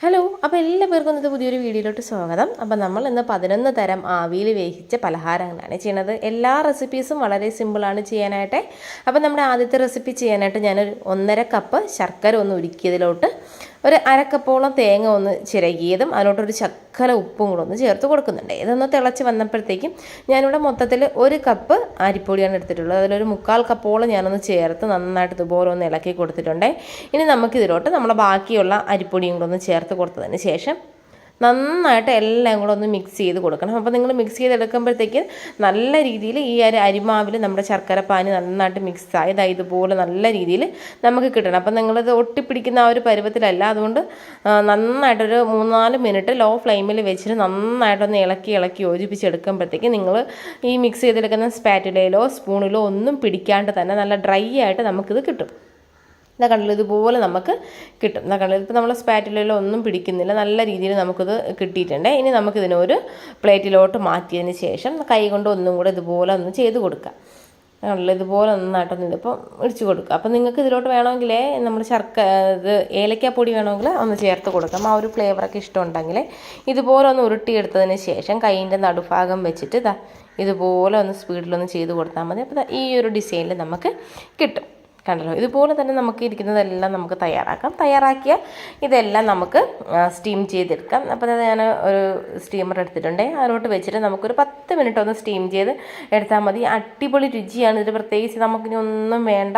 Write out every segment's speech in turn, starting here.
Hello അപ്പോൾ എല്ലാ പേർക്കും ഇന്നത്തെ പുതിയൊരു വീഡിയോയിലോട്ട് സ്വാഗതം. അപ്പോൾ നമ്മൾ ഇന്ന് പതിനൊന്ന് തരം ആവിയിൽ വേവിച്ച പലഹാരങ്ങളാണ് ചെയ്യുന്നത്. എല്ലാ റെസിപ്പീസും വളരെ സിമ്പിളാണ് ചെയ്യാനായിട്ട്. അപ്പോൾ നമ്മുടെ ആദ്യത്തെ റെസിപ്പി ചെയ്യാനായിട്ട് ഞാനൊരു ഒന്നര കപ്പ് ശർക്കര ഒന്ന് ഉരുക്കിയതിലോട്ട് ഒരു അരക്കപ്പോളം തേങ്ങ ഒന്ന് ചിരകിയതും അതിലോട്ടൊരു ചക്കല ഉപ്പും കൂടെ ഒന്ന് ചേർത്ത് കൊടുക്കുന്നുണ്ട്. ഇതൊന്ന് തിളച്ച് വന്നപ്പോഴത്തേക്കും ഞാനിവിടെ മൊത്തത്തിൽ ഒരു കപ്പ് അരിപ്പൊടിയാണ് എടുത്തിട്ടുള്ളത്. അതിലൊരു മുക്കാൽ കപ്പോളം ഞാനൊന്ന് ചേർത്ത് നന്നായിട്ട് ഇതുപോലെ ഒന്ന് ഇളക്കി കൊടുത്തിട്ടുണ്ട്. ഇനി നമുക്കിതിലോട്ട് നമ്മുടെ ബാക്കിയുള്ള അരിപ്പൊടിയും കൂടെ ഒന്ന് ചേർത്ത് കൊടുത്തതിന് ശേഷം നന്നായിട്ട് എല്ലാം കൂടെ ഒന്ന് മിക്സ് ചെയ്ത് കൊടുക്കണം. അപ്പോൾ നിങ്ങൾ മിക്സ് ചെയ്തെടുക്കുമ്പോഴത്തേക്ക് നല്ല രീതിയിൽ ഈ ഒരു അരിമാവിൽ നമ്മുടെ ശർക്കര പാനി നന്നായിട്ട് മിക്സ് ആയത് ഇതുപോലെ നല്ല രീതിയിൽ നമുക്ക് കിട്ടണം. അപ്പോൾ നിങ്ങളിത് ഒട്ടിപ്പിടിക്കുന്ന ആ ഒരു പരുവത്തിലല്ല. അതുകൊണ്ട് നന്നായിട്ടൊരു മൂന്നാൽ മിനിറ്റ് ലോ ഫ്ലെയിമിൽ വെച്ചിട്ട് നന്നായിട്ടൊന്ന് ഇളക്കി ഇളക്കി യോജിപ്പിച്ചെടുക്കുമ്പോഴത്തേക്ക് നിങ്ങൾ ഈ മിക്സ് ചെയ്തെടുക്കുന്ന സ്പാറ്റിലയിലോ സ്പൂണിലോ ഒന്നും പിടിക്കാണ്ട് തന്നെ നല്ല ഡ്രൈ ആയിട്ട് നമുക്കിത് കിട്ടും. ഇതാ കണ്ടില്ല ഇതുപോലെ നമുക്ക് കിട്ടും. ഇതാ കണ്ടില്ല ഇപ്പോൾ നമ്മൾ സ്പാറ്റിലോ ഒന്നും പിടിക്കുന്നില്ല. നല്ല രീതിയിൽ നമുക്കിത് കിട്ടിയിട്ടുണ്ട്. ഇനി നമുക്കിതിനൊരു പ്ലേറ്റിലോട്ട് മാറ്റിയതിന് ശേഷം കൈ കൊണ്ട് ഒന്നും കൂടെ ഇതുപോലെ ഒന്ന് ചെയ്ത് കൊടുക്കുക കണ്ടില്ല ഇതുപോലെ നന്നായിട്ടൊന്ന് ഇപ്പം ഇടിച്ചു കൊടുക്കുക അപ്പം നിങ്ങൾക്ക് ഇതിലോട്ട് വേണമെങ്കിൽ നമ്മൾ ശർക്ക ഇത് ഏലക്കാപ്പൊടി വേണമെങ്കിൽ ഒന്ന് ചേർത്ത് കൊടുക്കാം. ആ ഒരു ഫ്ലേവറൊക്കെ ഇഷ്ടമുണ്ടെങ്കിൽ ഇതുപോലെ ഒന്ന് ഉരുട്ടിയെടുത്തതിന് ശേഷം കൈയിന്റെ നടുഭാഗം വെച്ചിട്ട് ഇതാ ഇതുപോലെ ഒന്ന് സ്പീഡിലൊന്ന് ചെയ്ത് കൊടുത്താൽ മതി. അപ്പോൾ ഈ ഒരു ഡിസൈനിൽ നമുക്ക് കിട്ടും. കണ്ടല്ലോ. ഇതുപോലെ തന്നെ നമുക്ക് ഇരിക്കുന്നതെല്ലാം നമുക്ക് തയ്യാറാക്കാം. തയ്യാറാക്കിയ ഇതെല്ലാം നമുക്ക് സ്റ്റീം ചെയ്തെടുക്കാം. അപ്പോൾ ഞാൻ ഒരു സ്റ്റീമർ എടുത്തിട്ടുണ്ട്. അതിലോട്ട് വെച്ചിട്ട് നമുക്കൊരു പത്ത് മിനിറ്റ് ഒന്ന് സ്റ്റീം ചെയ്ത് എടുത്താൽ മതി. അടിപൊളി രുചിയാണ്. ഇതിൽ പ്രത്യേകിച്ച് നമുക്കിനി ഒന്നും വേണ്ട.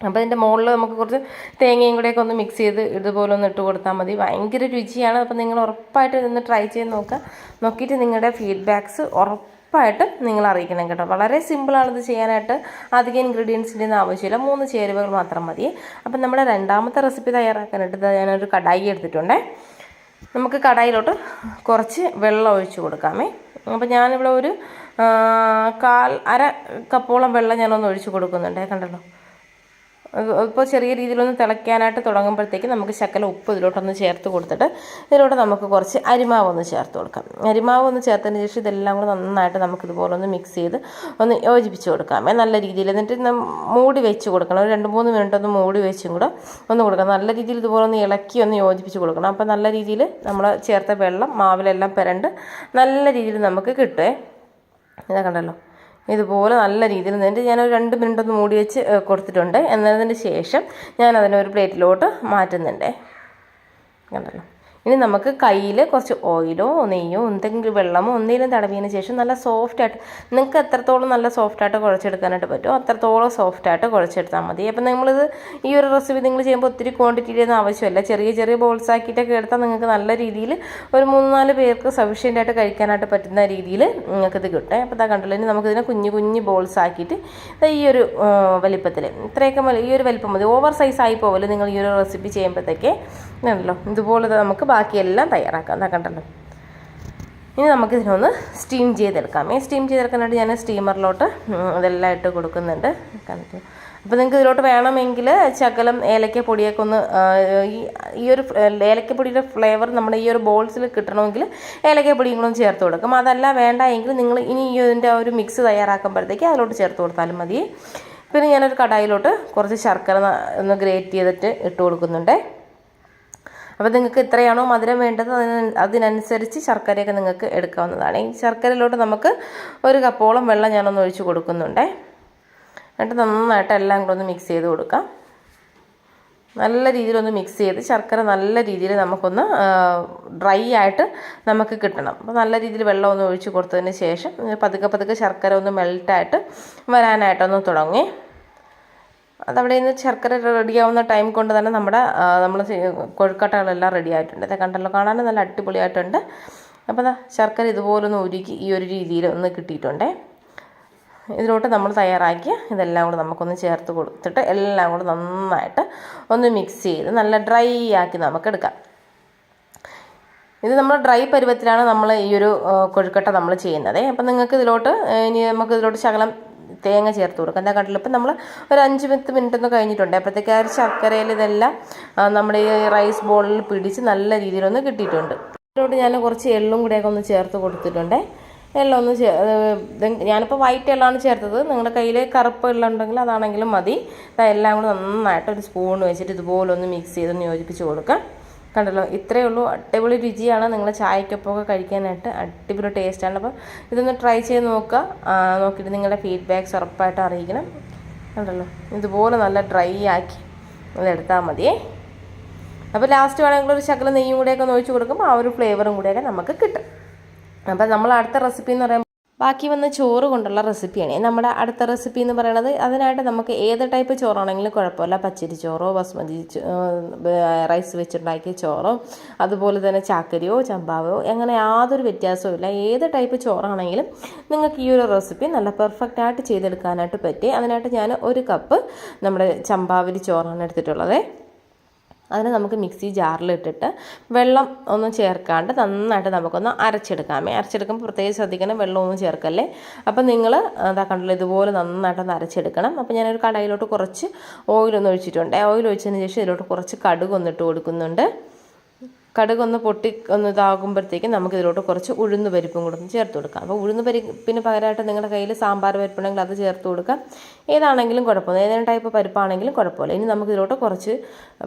അപ്പോൾ ഇതിന്റെ മുകളിൽ നമുക്ക് കുറച്ച് തേങ്ങയും കൂടെയൊക്കെ ഒന്ന് മിക്സ് ചെയ്ത് ഇതുപോലെ ഒന്ന് ഇട്ട് കൊടുത്താൽ മതി. ഭയങ്കര രുചിയാണ്. അപ്പോൾ നിങ്ങൾ ഉറപ്പായിട്ട് ഇതൊന്ന് ട്രൈ ചെയ്ത് നോക്കുക നോക്കിയിട്ട് നിങ്ങളുടെ ഫീഡ്ബാക്ക്സ് ഉറപ്പായിട്ടും നിങ്ങൾ അറിയിക്കണം കേട്ടോ. വളരെ സിമ്പിളാണ് ഇത് ചെയ്യാനായിട്ട് അധികം ഇൻഗ്രീഡിയൻസിന്റെ ഒന്നും ആവശ്യമില്ല. മൂന്ന് ചേരുവകൾ മാത്രം മതി. അപ്പം നമ്മുടെ രണ്ടാമത്തെ റെസിപ്പി തയ്യാറാക്കാനായിട്ട് ഞാനൊരു കടായി എടുത്തിട്ടുണ്ടേ. നമുക്ക് കടായിലോട്ട് കുറച്ച് വെള്ളം ഒഴിച്ചു കൊടുക്കാമേ. അപ്പോൾ ഞാനിവിടെ ഒരു കാൽ അര കപ്പോളം വെള്ളം ഞാനൊന്ന് ഒഴിച്ചു കൊടുക്കുന്നുണ്ട്. കണ്ടല്ലോ? ഇപ്പോൾ ചെറിയ രീതിയിലൊന്ന് തിളയ്ക്കാനായിട്ട് തുടങ്ങുമ്പോഴത്തേക്ക് നമുക്ക് ശക്കല ഉപ്പ് ഇതിലോട്ടൊന്ന് ചേർത്ത് കൊടുത്തിട്ട് ഇതിലോട്ട് നമുക്ക് കുറച്ച് അരിമാവ് ഒന്ന് ചേർത്ത് കൊടുക്കാം. അരിമാവ് ഒന്ന് ചേർത്തതിന് ശേഷം ഇതെല്ലാം കൂടെ നന്നായിട്ട് നമുക്ക് ഇതുപോലെ ഒന്ന് മിക്സ് ചെയ്ത് ഒന്ന് യോജിപ്പിച്ച് കൊടുക്കാമേ നല്ല രീതിയിൽ എന്നിട്ട് മൂടി വെച്ച് കൊടുക്കണം. ഒരു രണ്ട് മൂന്ന് മിനിറ്റ് ഒന്ന് മൂടി വെച്ചും കൂടെ ഒന്ന് കൊടുക്കണം. നല്ല രീതിയിൽ ഇതുപോലെ ഒന്ന് ഇളക്കി ഒന്ന് യോജിപ്പിച്ച് കൊടുക്കണം. അപ്പോൾ നല്ല രീതിയിൽ നമ്മൾ ചേർത്ത വെള്ളം മാവിലെല്ലാം പുരണ്ട് നല്ല രീതിയിൽ നമുക്ക് കിട്ടുമേ ഇതാ കണ്ടല്ലോ. ഇതുപോലെ നല്ല രീതിയിൽ നിന്നിട്ട് ഞാനൊരു രണ്ട് മിനിറ്റ് ഒന്ന് മൂടി വെച്ച് കൊടുത്തിട്ടുണ്ട്. എന്നതിന് ശേഷം ഞാൻ അതിനെ ഒരു പ്ലേറ്റിലോട്ട് മാറ്റുന്നുണ്ട്. കണ്ടല്ലോ? ഇനി നമുക്ക് കയ്യിൽ കുറച്ച് ഓയിലോ നെയ്യോ എന്തെങ്കിലും വെള്ളമോ എന്തെങ്കിലും തടവിയതിന് ശേഷം നല്ല സോഫ്റ്റായിട്ട് നിങ്ങൾക്ക് എത്രത്തോളം നല്ല സോഫ്റ്റായിട്ട് കുഴച്ചെടുക്കാനായിട്ട് പറ്റുമോ അത്രത്തോളം സോഫ്റ്റായിട്ട് കുഴച്ചെടുത്താൽ മതി. അപ്പം നിങ്ങളിത് ഈ ഒരു റെസിപ്പി നിങ്ങൾ ചെയ്യുമ്പോൾ ഒത്തിരി ക്വാണ്ടിറ്റിയിലൊന്നും ആവശ്യമല്ല. ചെറിയ ചെറിയ ബോൾസ് ആക്കിയിട്ടൊക്കെ എടുത്താൽ നിങ്ങൾക്ക് നല്ല രീതിയിൽ ഒരു മൂന്ന് നാല് പേർക്ക് സഫീഷ്യന്റ് ആയിട്ട് കഴിക്കാനായിട്ട് പറ്റുന്ന രീതിയിൽ നിങ്ങൾക്കിത് കിട്ടും. അപ്പോൾ ഇതാ കണ്ടല്ലോ ഇനി നമുക്കിതിനെ കുഞ്ഞു കുഞ്ഞു ബോൾസ് ആക്കിയിട്ട് ഈ ഒരു വലിപ്പത്തിൽ ഇത്രയൊക്കെ ഈ ഒരു വലിപ്പം മതി. ഓവർ സൈസ് ആയി പോകൽ നിങ്ങൾ ഈ ഒരു റെസിപ്പി ചെയ്യുമ്പോഴത്തേക്ക് ഇതുണ്ടല്ലോ ഇതുപോലെ നമുക്ക് ബാക്കിയെല്ലാം തയ്യാറാക്കാം. ദാ കണ്ടല്ലോ. ഇനി നമുക്ക് ഇതിനൊന്ന് സ്റ്റീം ചെയ്തെടുക്കാം. ഈ സ്റ്റീം ചെയ്തെടുക്കാനായിട്ട് ഞാൻ സ്റ്റീമറിലോട്ട് ഇതെല്ലാം ഇട്ട് കൊടുക്കുന്നുണ്ട്. കണ്ടിട്ട് അപ്പോൾ നിങ്ങൾക്ക് ഇതിലോട്ട് വേണമെങ്കിൽ ശകലം ഏലക്ക പൊടിയൊക്കെ ഒന്ന് ഈ ഒരു ഏലക്കപ്പൊടിയുടെ ഫ്ലേവർ നമ്മുടെ ഈ ഒരു ബോൾസിൽ കിട്ടണമെങ്കിൽ ഏലക്കപ്പൊടിയും കൂടെ ചേർത്ത് കൊടുക്കും. അതല്ല വേണ്ട എങ്കിൽ നിങ്ങൾ ഇനി ഈ ഇതിന്റെ ഒരു മിക്സ് തയ്യാറാക്കുമ്പോഴത്തേക്ക് അതിലോട്ട് ചേർത്ത് കൊടുത്താലും മതി. പിന്നെ ഞാനൊരു കടായിലോട്ട് കുറച്ച് ശർക്കര ഒന്ന് ഗ്രേറ്റ് ചെയ്തിട്ട് ഇട്ട് കൊടുക്കുന്നുണ്ട്. അപ്പോൾ നിങ്ങൾക്ക് എത്രയാണോ മധുരം വേണ്ടത് അതിന് അതിനനുസരിച്ച് ശർക്കരയൊക്കെ നിങ്ങൾക്ക് എടുക്കാവുന്നതാണ്. ഈ ശർക്കരയിലോട്ട് നമുക്ക് ഒരു കപ്പോളം വെള്ളം ഞാനൊന്ന് ഒഴിച്ച് കൊടുക്കുന്നുണ്ടേ. എന്നിട്ട് നന്നായിട്ട് എല്ലാം കൂടെ ഒന്ന് മിക്സ് ചെയ്ത് കൊടുക്കാം. നല്ല രീതിയിലൊന്ന് മിക്സ് ചെയ്ത് ശർക്കര നല്ല രീതിയിൽ നമുക്കൊന്ന് ഡ്രൈ ആയിട്ട് നമുക്ക് കിട്ടണം. അപ്പോൾ നല്ല രീതിയിൽ വെള്ളം ഒന്ന് ഒഴിച്ച് കൊടുത്തതിന് ശേഷം പതുക്കെ പതുക്കെ ശർക്കര ഒന്ന് മെൽറ്റായിട്ട് വരാനായിട്ടൊന്ന് തുടങ്ങി. അതവിടെ നിന്ന് ശർക്കര റെഡിയാവുന്ന ടൈം കൊണ്ട് തന്നെ നമ്മുടെ നമ്മൾ കൊഴുക്കട്ടകളെല്ലാം റെഡി ആയിട്ടുണ്ട്. ഇത് കണ്ടല്ലോ കാണാൻ നല്ല അടിപൊളിയായിട്ടുണ്ട്. അപ്പോൾ ശർക്കര ഇതുപോലെ ഒന്ന് ഉരുക്കി ഈ ഒരു രീതിയിൽ ഒന്ന് കിട്ടിയിട്ടുണ്ടേ. ഇതിലോട്ട് നമ്മൾ തയ്യാറാക്കിയ ഇതെല്ലാം കൂടെ നമുക്കൊന്ന് ചേർത്ത് കൊടുത്തിട്ട് എല്ലാം കൂടെ നന്നായിട്ട് ഒന്ന് മിക്സ് ചെയ്ത് നല്ല ഡ്രൈ ആക്കി നമുക്ക് എടുക്കാം. ഇത് നമ്മൾ ഡ്രൈ പരുവത്തിലാണ് നമ്മൾ ഈ ഒരു കൊഴുക്കട്ട നമ്മൾ ചെയ്യുന്നത്. അപ്പം നിങ്ങൾക്ക് ഇതിലോട്ട് ഇനി നമുക്ക് ഇതിലോട്ട് ശകലം തേങ്ങ ചേർത്ത് കൊടുക്കുക എന്താ കണ്ടില്ല ഇപ്പം നമ്മൾ ഒരു അഞ്ച് പത്ത് മിനിറ്റ് ഒന്ന് കഴിഞ്ഞിട്ടുണ്ട്. അപ്പോഴത്തേക്ക് ആ ഒരു ശർക്കരയിൽ ഇതെല്ലാം നമ്മുടെ ഈ റൈസ് ബോളിൽ പിടിച്ച് നല്ല രീതിയിലൊന്ന് കിട്ടിയിട്ടുണ്ട്. ഇതിലോട്ട് ഞാൻ കുറച്ച് എള്ളും കൂടെയൊക്കെ ഒന്ന് ചേർത്ത് കൊടുത്തിട്ടുണ്ട്. എല്ലാം ഒന്ന് ചേ ഞാനിപ്പോൾ വൈറ്റ് എള്ളാണ് ചേർത്തത്. നിങ്ങളുടെ കയ്യിൽ കറുപ്പ് എള്ളം ഉണ്ടെങ്കിൽ അതാണെങ്കിലും മതി. എല്ലാം കൂടെ നന്നായിട്ട് ഒരു സ്പൂൺ വെച്ചിട്ട് ഇതുപോലെ ഒന്ന് മിക്സ് ചെയ്തൊന്ന് യോജിപ്പിച്ച് കൊടുക്കാം. കണ്ടല്ലോ ഇത്രയേ ഉള്ളൂ. അടിപൊളി രുചിയാണ് നിങ്ങൾ ചായക്കൊപ്പമൊക്കെ കഴിക്കാനായിട്ട്. അടിപൊളി ടേസ്റ്റാണ് അപ്പോൾ ഇതൊന്ന് ട്രൈ ചെയ്ത് നോക്കുക. നോക്കിയിട്ട് നിങ്ങളുടെ ഫീഡ്ബാക്ക്സ് ഉറപ്പായിട്ട് അറിയിക്കണം. കണ്ടല്ലോ ഇതുപോലെ നല്ല ഡ്രൈ ആക്കി അതെടുത്താൽ മതിയേ. അപ്പോൾ ലാസ്റ്റ് വേണമെങ്കിൽ ഒരു ശകലം നെയ്യും കൂടെയൊക്കെ ഒന്ന് ഒഴിച്ച് കൊടുക്കുമ്പോൾ ആ ഒരു ഫ്ലേവറും കൂടെയൊക്കെ നമുക്ക് കിട്ടും. അപ്പോൾ നമ്മൾ അടുത്ത റെസിപ്പി എന്ന് പറയുമ്പോൾ ബാക്കി വന്ന ചോറ് കൊണ്ടുള്ള റെസിപ്പിയാണ്. നമ്മുടെ അടുത്ത റെസിപ്പി എന്ന് പറയുന്നത് അതിനായിട്ട് നമുക്ക് ഏത് ടൈപ്പ് ചോറാണെങ്കിലും കുഴപ്പമില്ല. പച്ചരി ചോറോ ബസ്മതി റൈസ് വെച്ചുണ്ടാക്കിയ ചോറോ അതുപോലെ തന്നെ ചാക്കരിയോ ചമ്പാവോ അങ്ങനെ യാതൊരു വ്യത്യാസവും ഇല്ല. ഏത് ടൈപ്പ് ചോറാണെങ്കിലും നിങ്ങൾക്ക് ഈ ഒരു റെസിപ്പി നല്ല പെർഫെക്റ്റ് ആയിട്ട് ചെയ്തെടുക്കാനായിട്ട് പറ്റി. അതിനായിട്ട് ഞാൻ ഒരു കപ്പ് നമ്മുടെ ചമ്പാവരി ചോറാണ് എടുത്തിട്ടുള്ളത്. അതിനെ നമുക്ക് മിക്സി ജാറിലിട്ടിട്ട് വെള്ളം ഒന്നും ചേർക്കാണ്ട് നന്നായിട്ട് നമുക്കൊന്ന് അരച്ചെടുക്കാമേ അരച്ചെടുക്കുമ്പോൾ പ്രത്യേകിച്ച് ശ്രദ്ധിക്കണം വെള്ളമൊന്നും ചേർക്കല്ലേ? അപ്പം നിങ്ങൾ അതാ കണ്ടല്ലോ ഇതുപോലെ നന്നായിട്ടൊന്ന് അരച്ചെടുക്കണം. അപ്പോൾ ഞാനൊരു കടയിലോട്ട് കുറച്ച് ഓയിലൊന്ന് ഒഴിച്ചിട്ടുണ്ട്. ഓയിൽ ഒഴിച്ചതിന് ശേഷം ഇതിലോട്ട് കുറച്ച് കടുക് ഒന്നിട്ട് കൊടുക്കുന്നുണ്ട്. കടുക് ഒന്ന് പൊട്ടി ഒന്ന് ഇതാകുമ്പോഴത്തേക്കും നമുക്ക് ഇതിലോട്ട് കുറച്ച് ഉഴുന്ന് പരിപ്പും കൂടെ ഒന്ന് ചേർത്ത് കൊടുക്കാം. അപ്പോൾ ഉഴുന്ന് പരിപ്പിന് പകരമായിട്ട് നിങ്ങളുടെ കയ്യിൽ സാമ്പാർ പരിപ്പുണ്ടെങ്കിൽ അത് ചേർത്ത് കൊടുക്കാം. ഏതാണെങ്കിലും കുഴപ്പമില്ല. ഏതെങ്കിലും ടൈപ്പ് പരിപ്പാണെങ്കിലും കുഴപ്പമില്ല. ഇനി നമുക്ക് ഇതിലോട്ട് കുറച്ച്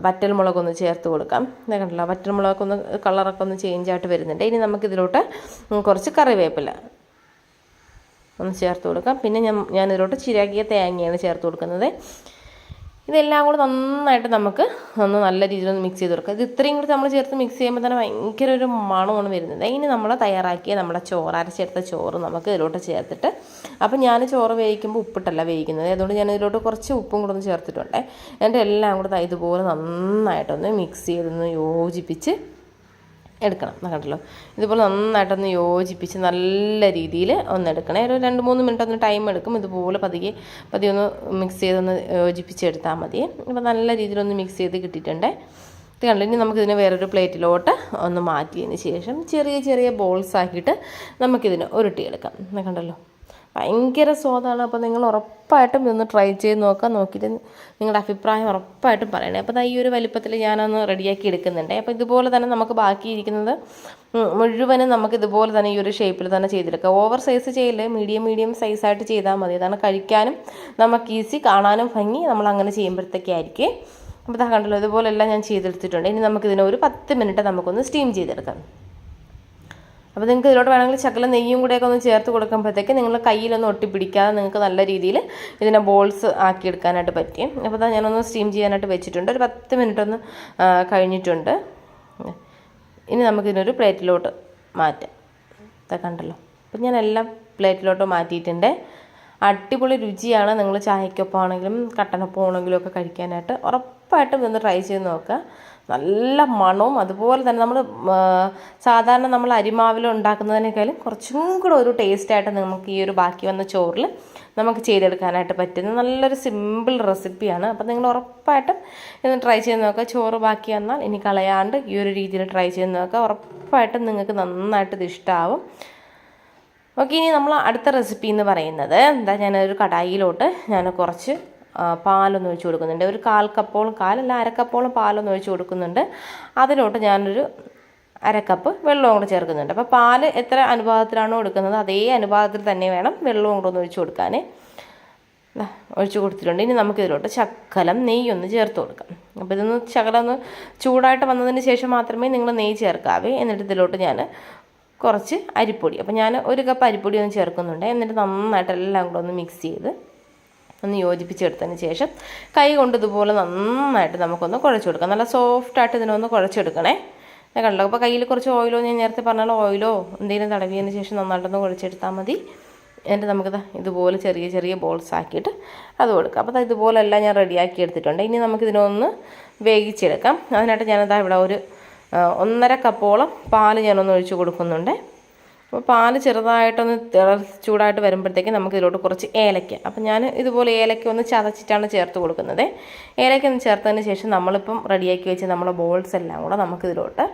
വറ്റൽമുളകൊന്ന് ചേർത്ത് കൊടുക്കാം. കണ്ടില്ല വറ്റൽമുളകൊക്കെ ഒന്ന് കളറൊക്കെ ഒന്ന് ചേഞ്ച് ആയിട്ട് വരുന്നുണ്ട്. ഇനി നമുക്കിതിലോട്ട് കുറച്ച് കറിവേപ്പില ഒന്ന് ചേർത്ത് കൊടുക്കാം. പിന്നെ ഞാൻ ഞാനിതിലോട്ട് ചിരാക്കിയ തേങ്ങയാണ് ചേർത്ത് കൊടുക്കുന്നത്. ഇതെല്ലാം കൂടി നന്നായിട്ട് നമുക്ക് ഒന്ന് നല്ല രീതിയിൽ ഒന്ന് മിക്സ് ചെയ്ത് കൊടുക്കുക ഇത് ഇത്രയും കൂടി നമ്മൾ ചേർത്ത് മിക്സ് ചെയ്യുമ്പോൾ തന്നെ ഭയങ്കര ഒരു മണമാണ് വരുന്നത്. ഇനി നമ്മൾ തയ്യാറാക്കിയ നമ്മുടെ ചോറ് അരച്ചെടുത്ത ചോറ് നമുക്ക് ഇതിലോട്ട് ചേർത്തിട്ട് അപ്പോൾ ഞാൻ ചോറ് വേവിക്കുമ്പോൾ ഉപ്പിട്ടല്ല വേവിക്കുന്നത്. അതുകൊണ്ട് ഞാൻ ഇതിലോട്ട് കുറച്ച് ഉപ്പും കൂടെ ഒന്ന് ചേർത്തിട്ടുണ്ട്. എന്റെ എല്ലാം കൂടെ ഇതുപോലെ നന്നായിട്ടൊന്ന് മിക്സ് ചെയ്തൊന്ന് യോജിപ്പിച്ച് എടുക്കണം. കണ്ടല്ലോ? ഇതുപോലെ നന്നായിട്ടൊന്ന് യോജിപ്പിച്ച് നല്ല രീതിയിൽ ഒന്ന് എടുക്കണേ. ഒരു രണ്ട് മൂന്ന് മിനിറ്റ് ഒന്ന് ടൈം എടുക്കും. ഇതുപോലെ പതിയെ പതിയെ ഒന്ന് മിക്സ് ചെയ്തൊന്ന് യോജിപ്പിച്ചെടുത്താൽ മതി. അപ്പോൾ നല്ല രീതിയിലൊന്ന് മിക്സ് ചെയ്ത് കിട്ടിയിട്ടുണ്ട്. ഇത് കണ്ടല്ലോ? ഇനി നമുക്കിതിനെ വേറൊരു പ്ലേറ്റിലോട്ട് ഒന്ന് മാറ്റിയതിന് ശേഷം ചെറിയ ചെറിയ ബോൾസ് ആക്കിയിട്ട് നമുക്കിതിനെ ഉരുട്ടിയെടുക്കാം. കണ്ടല്ലോ? ഭയങ്കര സ്വാദാണ്. അപ്പോൾ നിങ്ങൾ ഉറപ്പായിട്ടും ഇതൊന്ന് ട്രൈ ചെയ്ത് നോക്കാം. നോക്കിയിട്ട് നിങ്ങളുടെ അഭിപ്രായം ഉറപ്പായിട്ടും പറയണേ. അപ്പോൾ ഈ ഒരു വലിപ്പത്തിൽ ഞാനൊന്ന് റെഡിയാക്കി എടുക്കുന്നുണ്ട്. അപ്പോൾ ഇതുപോലെ തന്നെ നമുക്ക് ബാക്കിയിരിക്കുന്നത് മുഴുവനും നമുക്ക് ഇതുപോലെ തന്നെ ഈ ഒരു ഷേപ്പിൽ തന്നെ ചെയ്തെടുക്കാം. ഓവർ സൈസ് ചെയ്യില്ല? മീഡിയം മീഡിയം സൈസായിട്ട് ചെയ്താൽ മതി. അതാണ് കഴിക്കാനും നമുക്ക് ഈസി കാണാനും ഭംഗി നമ്മൾ അങ്ങനെ ചെയ്യുമ്പോഴത്തേക്കായിരിക്കും അപ്പോൾ ഇതാ കണ്ടല്ലോ ഇതുപോലെല്ലാം ഞാൻ ചെയ്തെടുത്തിട്ടുണ്ട്. ഇനി നമുക്കിതിനെ ഒരു പത്ത് മിനിറ്റ് നമുക്കൊന്ന് സ്റ്റീം ചെയ്തെടുക്കാം. അപ്പോൾ നിങ്ങൾക്ക് ഇതിലോട്ട് വേണമെങ്കിൽ ശകലം നെയ്യും കൂടെയൊക്കെ ഒന്ന് ചേർത്ത് കൊടുക്കുമ്പോഴത്തേക്ക് നിങ്ങൾ കയ്യിലൊന്നും ഒട്ടിപ്പിടിക്കാതെ നിങ്ങൾക്ക് നല്ല രീതിയിൽ ഇതിനെ ബോൾസ് ആക്കിയെടുക്കാനായിട്ട് പറ്റും. അപ്പോൾ അതാ ഞാനൊന്ന് സ്റ്റീം ചെയ്യാനായിട്ട് വെച്ചിട്ടുണ്ട്. ഒരു പത്ത് മിനിറ്റ് ഒന്ന് കഴിഞ്ഞിട്ടുണ്ട്. ഇനി നമുക്കിതിനൊരു പ്ലേറ്റിലോട്ട് മാറ്റാം. ഇതാ കണ്ടല്ലോ. അപ്പം ഞാൻ എല്ലാം പ്ലേറ്റിലോട്ട് മാറ്റിയിട്ടുണ്ട്. അടിപൊളി രുചിയാണ് നിങ്ങൾ ചായക്കൊപ്പം ആണെങ്കിലും കട്ടനൊപ്പം ആണെങ്കിലും ഒക്കെ കഴിക്കാനായിട്ട്. ഉറപ്പായിട്ടും ഇതൊന്ന് ട്രൈ ചെയ്ത് നോക്കുക. നല്ല മണവും അതുപോലെ തന്നെ നമ്മൾ സാധാരണ നമ്മൾ അരിമാവിൽ ഉണ്ടാക്കുന്നതിനേക്കാളും കുറച്ചും കൂടെ ഒരു ടേസ്റ്റായിട്ട് നമുക്ക് ഈ ഒരു ബാക്കി വന്ന ചോറിൽ നമുക്ക് ചെയ്തെടുക്കാനായിട്ട് പറ്റുന്ന നല്ലൊരു സിമ്പിൾ റെസിപ്പിയാണ് അപ്പം നിങ്ങൾ ഉറപ്പായിട്ടും ഇന്ന് ട്രൈ ചെയ്ത് നോക്കുക. ചോറ് ബാക്കി വന്നാൽ ഇനി കളയാണ്ട് ഈ ഒരു രീതിയിൽ ട്രൈ ചെയ്ത് നോക്കുക. ഉറപ്പായിട്ടും നിങ്ങൾക്ക് നന്നായിട്ട് ഇത് ഇഷ്ടമാവും ഓക്കെ ഇനി നമ്മൾ അടുത്ത റെസിപ്പി എന്ന് പറയുന്നത് എന്താ ഞാനൊരു കടായിയിലോട്ട് ഞാൻ കുറച്ച് പാലൊന്ന് ഒഴിച്ച് കൊടുക്കുന്നുണ്ട്. ഒരു കാൽ കപ്പോളം കാലല്ല അരക്കപ്പോളം പാലൊന്ന് ഒഴിച്ച് കൊടുക്കുന്നുണ്ട്. അതിലോട്ട് ഞാനൊരു അരക്കപ്പ് വെള്ളവും കൂടെ ചേർക്കുന്നുണ്ട്. അപ്പോൾ പാൽ എത്ര അനുപാതത്തിലാണോ എടുക്കുന്നത് അതേ അനുപാതത്തിൽ തന്നെ വേണം വെള്ളവും കൂടെ ഒന്ന് ഒഴിച്ച് കൊടുക്കാൻ ഒഴിച്ചു കൊടുത്തിട്ടുണ്ട്. ഇനി നമുക്കിതിലോട്ട് ശക്കലം നെയ്യ് ഒന്ന് ചേർത്ത് കൊടുക്കാം. അപ്പോൾ ഇതൊന്ന് ശകലം ഒന്ന് ചൂടായിട്ട് വന്നതിന് ശേഷം മാത്രമേ നിങ്ങൾ നെയ്യ് ചേർക്കാവേ. എന്നിട്ട് ഇതിലോട്ട് ഞാൻ കുറച്ച് അരിപ്പൊടി. അപ്പോൾ ഞാൻ ഒരു കപ്പ് അരിപ്പൊടി ഒന്ന് ചേർക്കുന്നുണ്ട്. എന്നിട്ട് നന്നായിട്ട് എല്ലാം കൂടെ ഒന്ന് മിക്സ് ചെയ്ത് ഒന്ന് യോജിപ്പിച്ചെടുത്തതിന് ശേഷം കൈ കൊണ്ട് ഇതുപോലെ നന്നായിട്ട് നമുക്കൊന്ന് കുഴച്ച് കൊടുക്കാം. നല്ല സോഫ്റ്റായിട്ട് ഇതിനൊന്ന് കുഴച്ചെടുക്കണേ കണ്ടല്ലോ അപ്പോൾ കയ്യിൽ കുറച്ച് ഓയിലോ ഞാൻ നേരത്തെ പറഞ്ഞാൽ ഓയിലോ എന്തെങ്കിലും തടവിയതിന് ശേഷം നന്നായിട്ടൊന്ന് കുഴച്ചെടുത്താൽ മതി. എന്നിട്ട് നമുക്കിത് ഇതുപോലെ ചെറിയ ചെറിയ ബോൾസ് ആക്കിയിട്ട് അത് കൊടുക്കാം. അപ്പോൾ ഇതുപോലെല്ലാം ഞാൻ റെഡിയാക്കി എടുത്തിട്ടുണ്ട്. ഇനി നമുക്കിതിനൊന്ന് വേവിച്ചെടുക്കാം. അതിനായിട്ട് ഞാനിതാ ഇവിടെ ഒരു ഒന്നര കപ്പോളം പാൽ ഞാനൊന്ന് ഒഴിച്ച് കൊടുക്കുന്നുണ്ട്. അപ്പോൾ പാൽ ചെറുതായിട്ടൊന്ന് ചൂടായിട്ട് വരുമ്പോഴത്തേക്ക് നമുക്ക് ഇതിലോട്ട് കുറച്ച് ഏലക്ക. അപ്പം ഞാൻ ഇതുപോലെ ഏലക്ക ഒന്ന് ചതച്ചിട്ടാണ് ചേർത്ത് കൊടുക്കുന്നത്. ഏലക്ക ഒന്ന് ചേർത്തതിന് ശേഷം നമ്മളിപ്പം റെഡിയാക്കി വെച്ച് നമ്മളെ ബോൾസ് എല്ലാം കൂടെ നമുക്കിതിലോട്ട്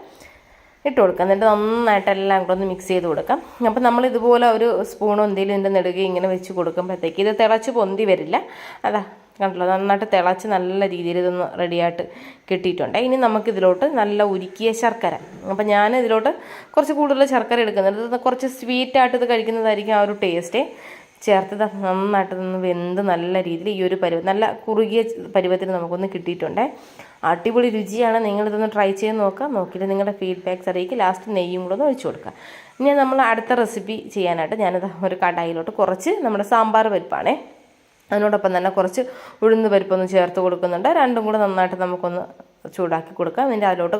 ഇട്ട് കൊടുക്കാം. എന്നിട്ട് നന്നായിട്ട് എല്ലാം കൂടെ ഒന്ന് മിക്സ് ചെയ്ത് കൊടുക്കാം. അപ്പം നമ്മൾ ഇതുപോലെ ഒരു സ്പൂണോ എന്തെങ്കിലും ഇതിന്റെ നെടുക ഇങ്ങനെ വെച്ച് കൊടുക്കുമ്പോഴത്തേക്ക് ഇത് തിളച്ച് പൊന്തി വരില്ല. അതാ കണ്ടല്ലോ നന്നായിട്ട് തിളച്ച് നല്ല രീതിയിൽ ഇതൊന്ന് റെഡിയായിട്ട് കിട്ടിയിട്ടുണ്ട്. ഇനി നമുക്കിതിലോട്ട് നല്ല ഉരുക്കിയ ശർക്കര. അപ്പം ഞാൻ ഇതിലോട്ട് കുറച്ച് കൂടുതൽ ശർക്കര എടുക്കുന്നുണ്ട്. ഇത് കുറച്ച് സ്വീറ്റായിട്ട് ഇത് കഴിക്കുന്നതായിരിക്കും ആ ഒരു ടേസ്റ്റ് ചേർത്ത് നന്നായിട്ട് നിന്ന് വെന്ത് നല്ല രീതിയിൽ ഈ ഒരു പരുവ നല്ല കുറുകിയ പരുവത്തിന് നമുക്കൊന്ന് കിട്ടിയിട്ടുണ്ട്. അടിപൊളി രുചിയാണ്. നിങ്ങളിതൊന്ന് ട്രൈ ചെയ്ത് നോക്കുക. നോക്കിയിട്ട് നിങ്ങളുടെ ഫീഡ്ബാക്ക്സ് അറിയിക്കുക. ലാസ്റ്റ് നെയ്യും കൂടെ ഒന്ന് ഒഴിച്ചു കൊടുക്കുക. ഇനി നമ്മൾ അടുത്ത റെസിപ്പി ചെയ്യാനായിട്ട് ഞാനിത് ഒരു കടായിലോട്ട് കുറച്ച് നമ്മുടെ സാമ്പാർ പരിപ്പാണേ. അതിനോടൊപ്പം തന്നെ കുറച്ച് ഉഴുന്ന് പരിപ്പൊന്ന് ചേർത്ത് കൊടുക്കുന്നുണ്ട്. രണ്ടും കൂടെ നന്നായിട്ട് നമുക്കൊന്ന് ചൂടാക്കി കൊടുക്കാം. അതിന്റെ അതിലോട്ട്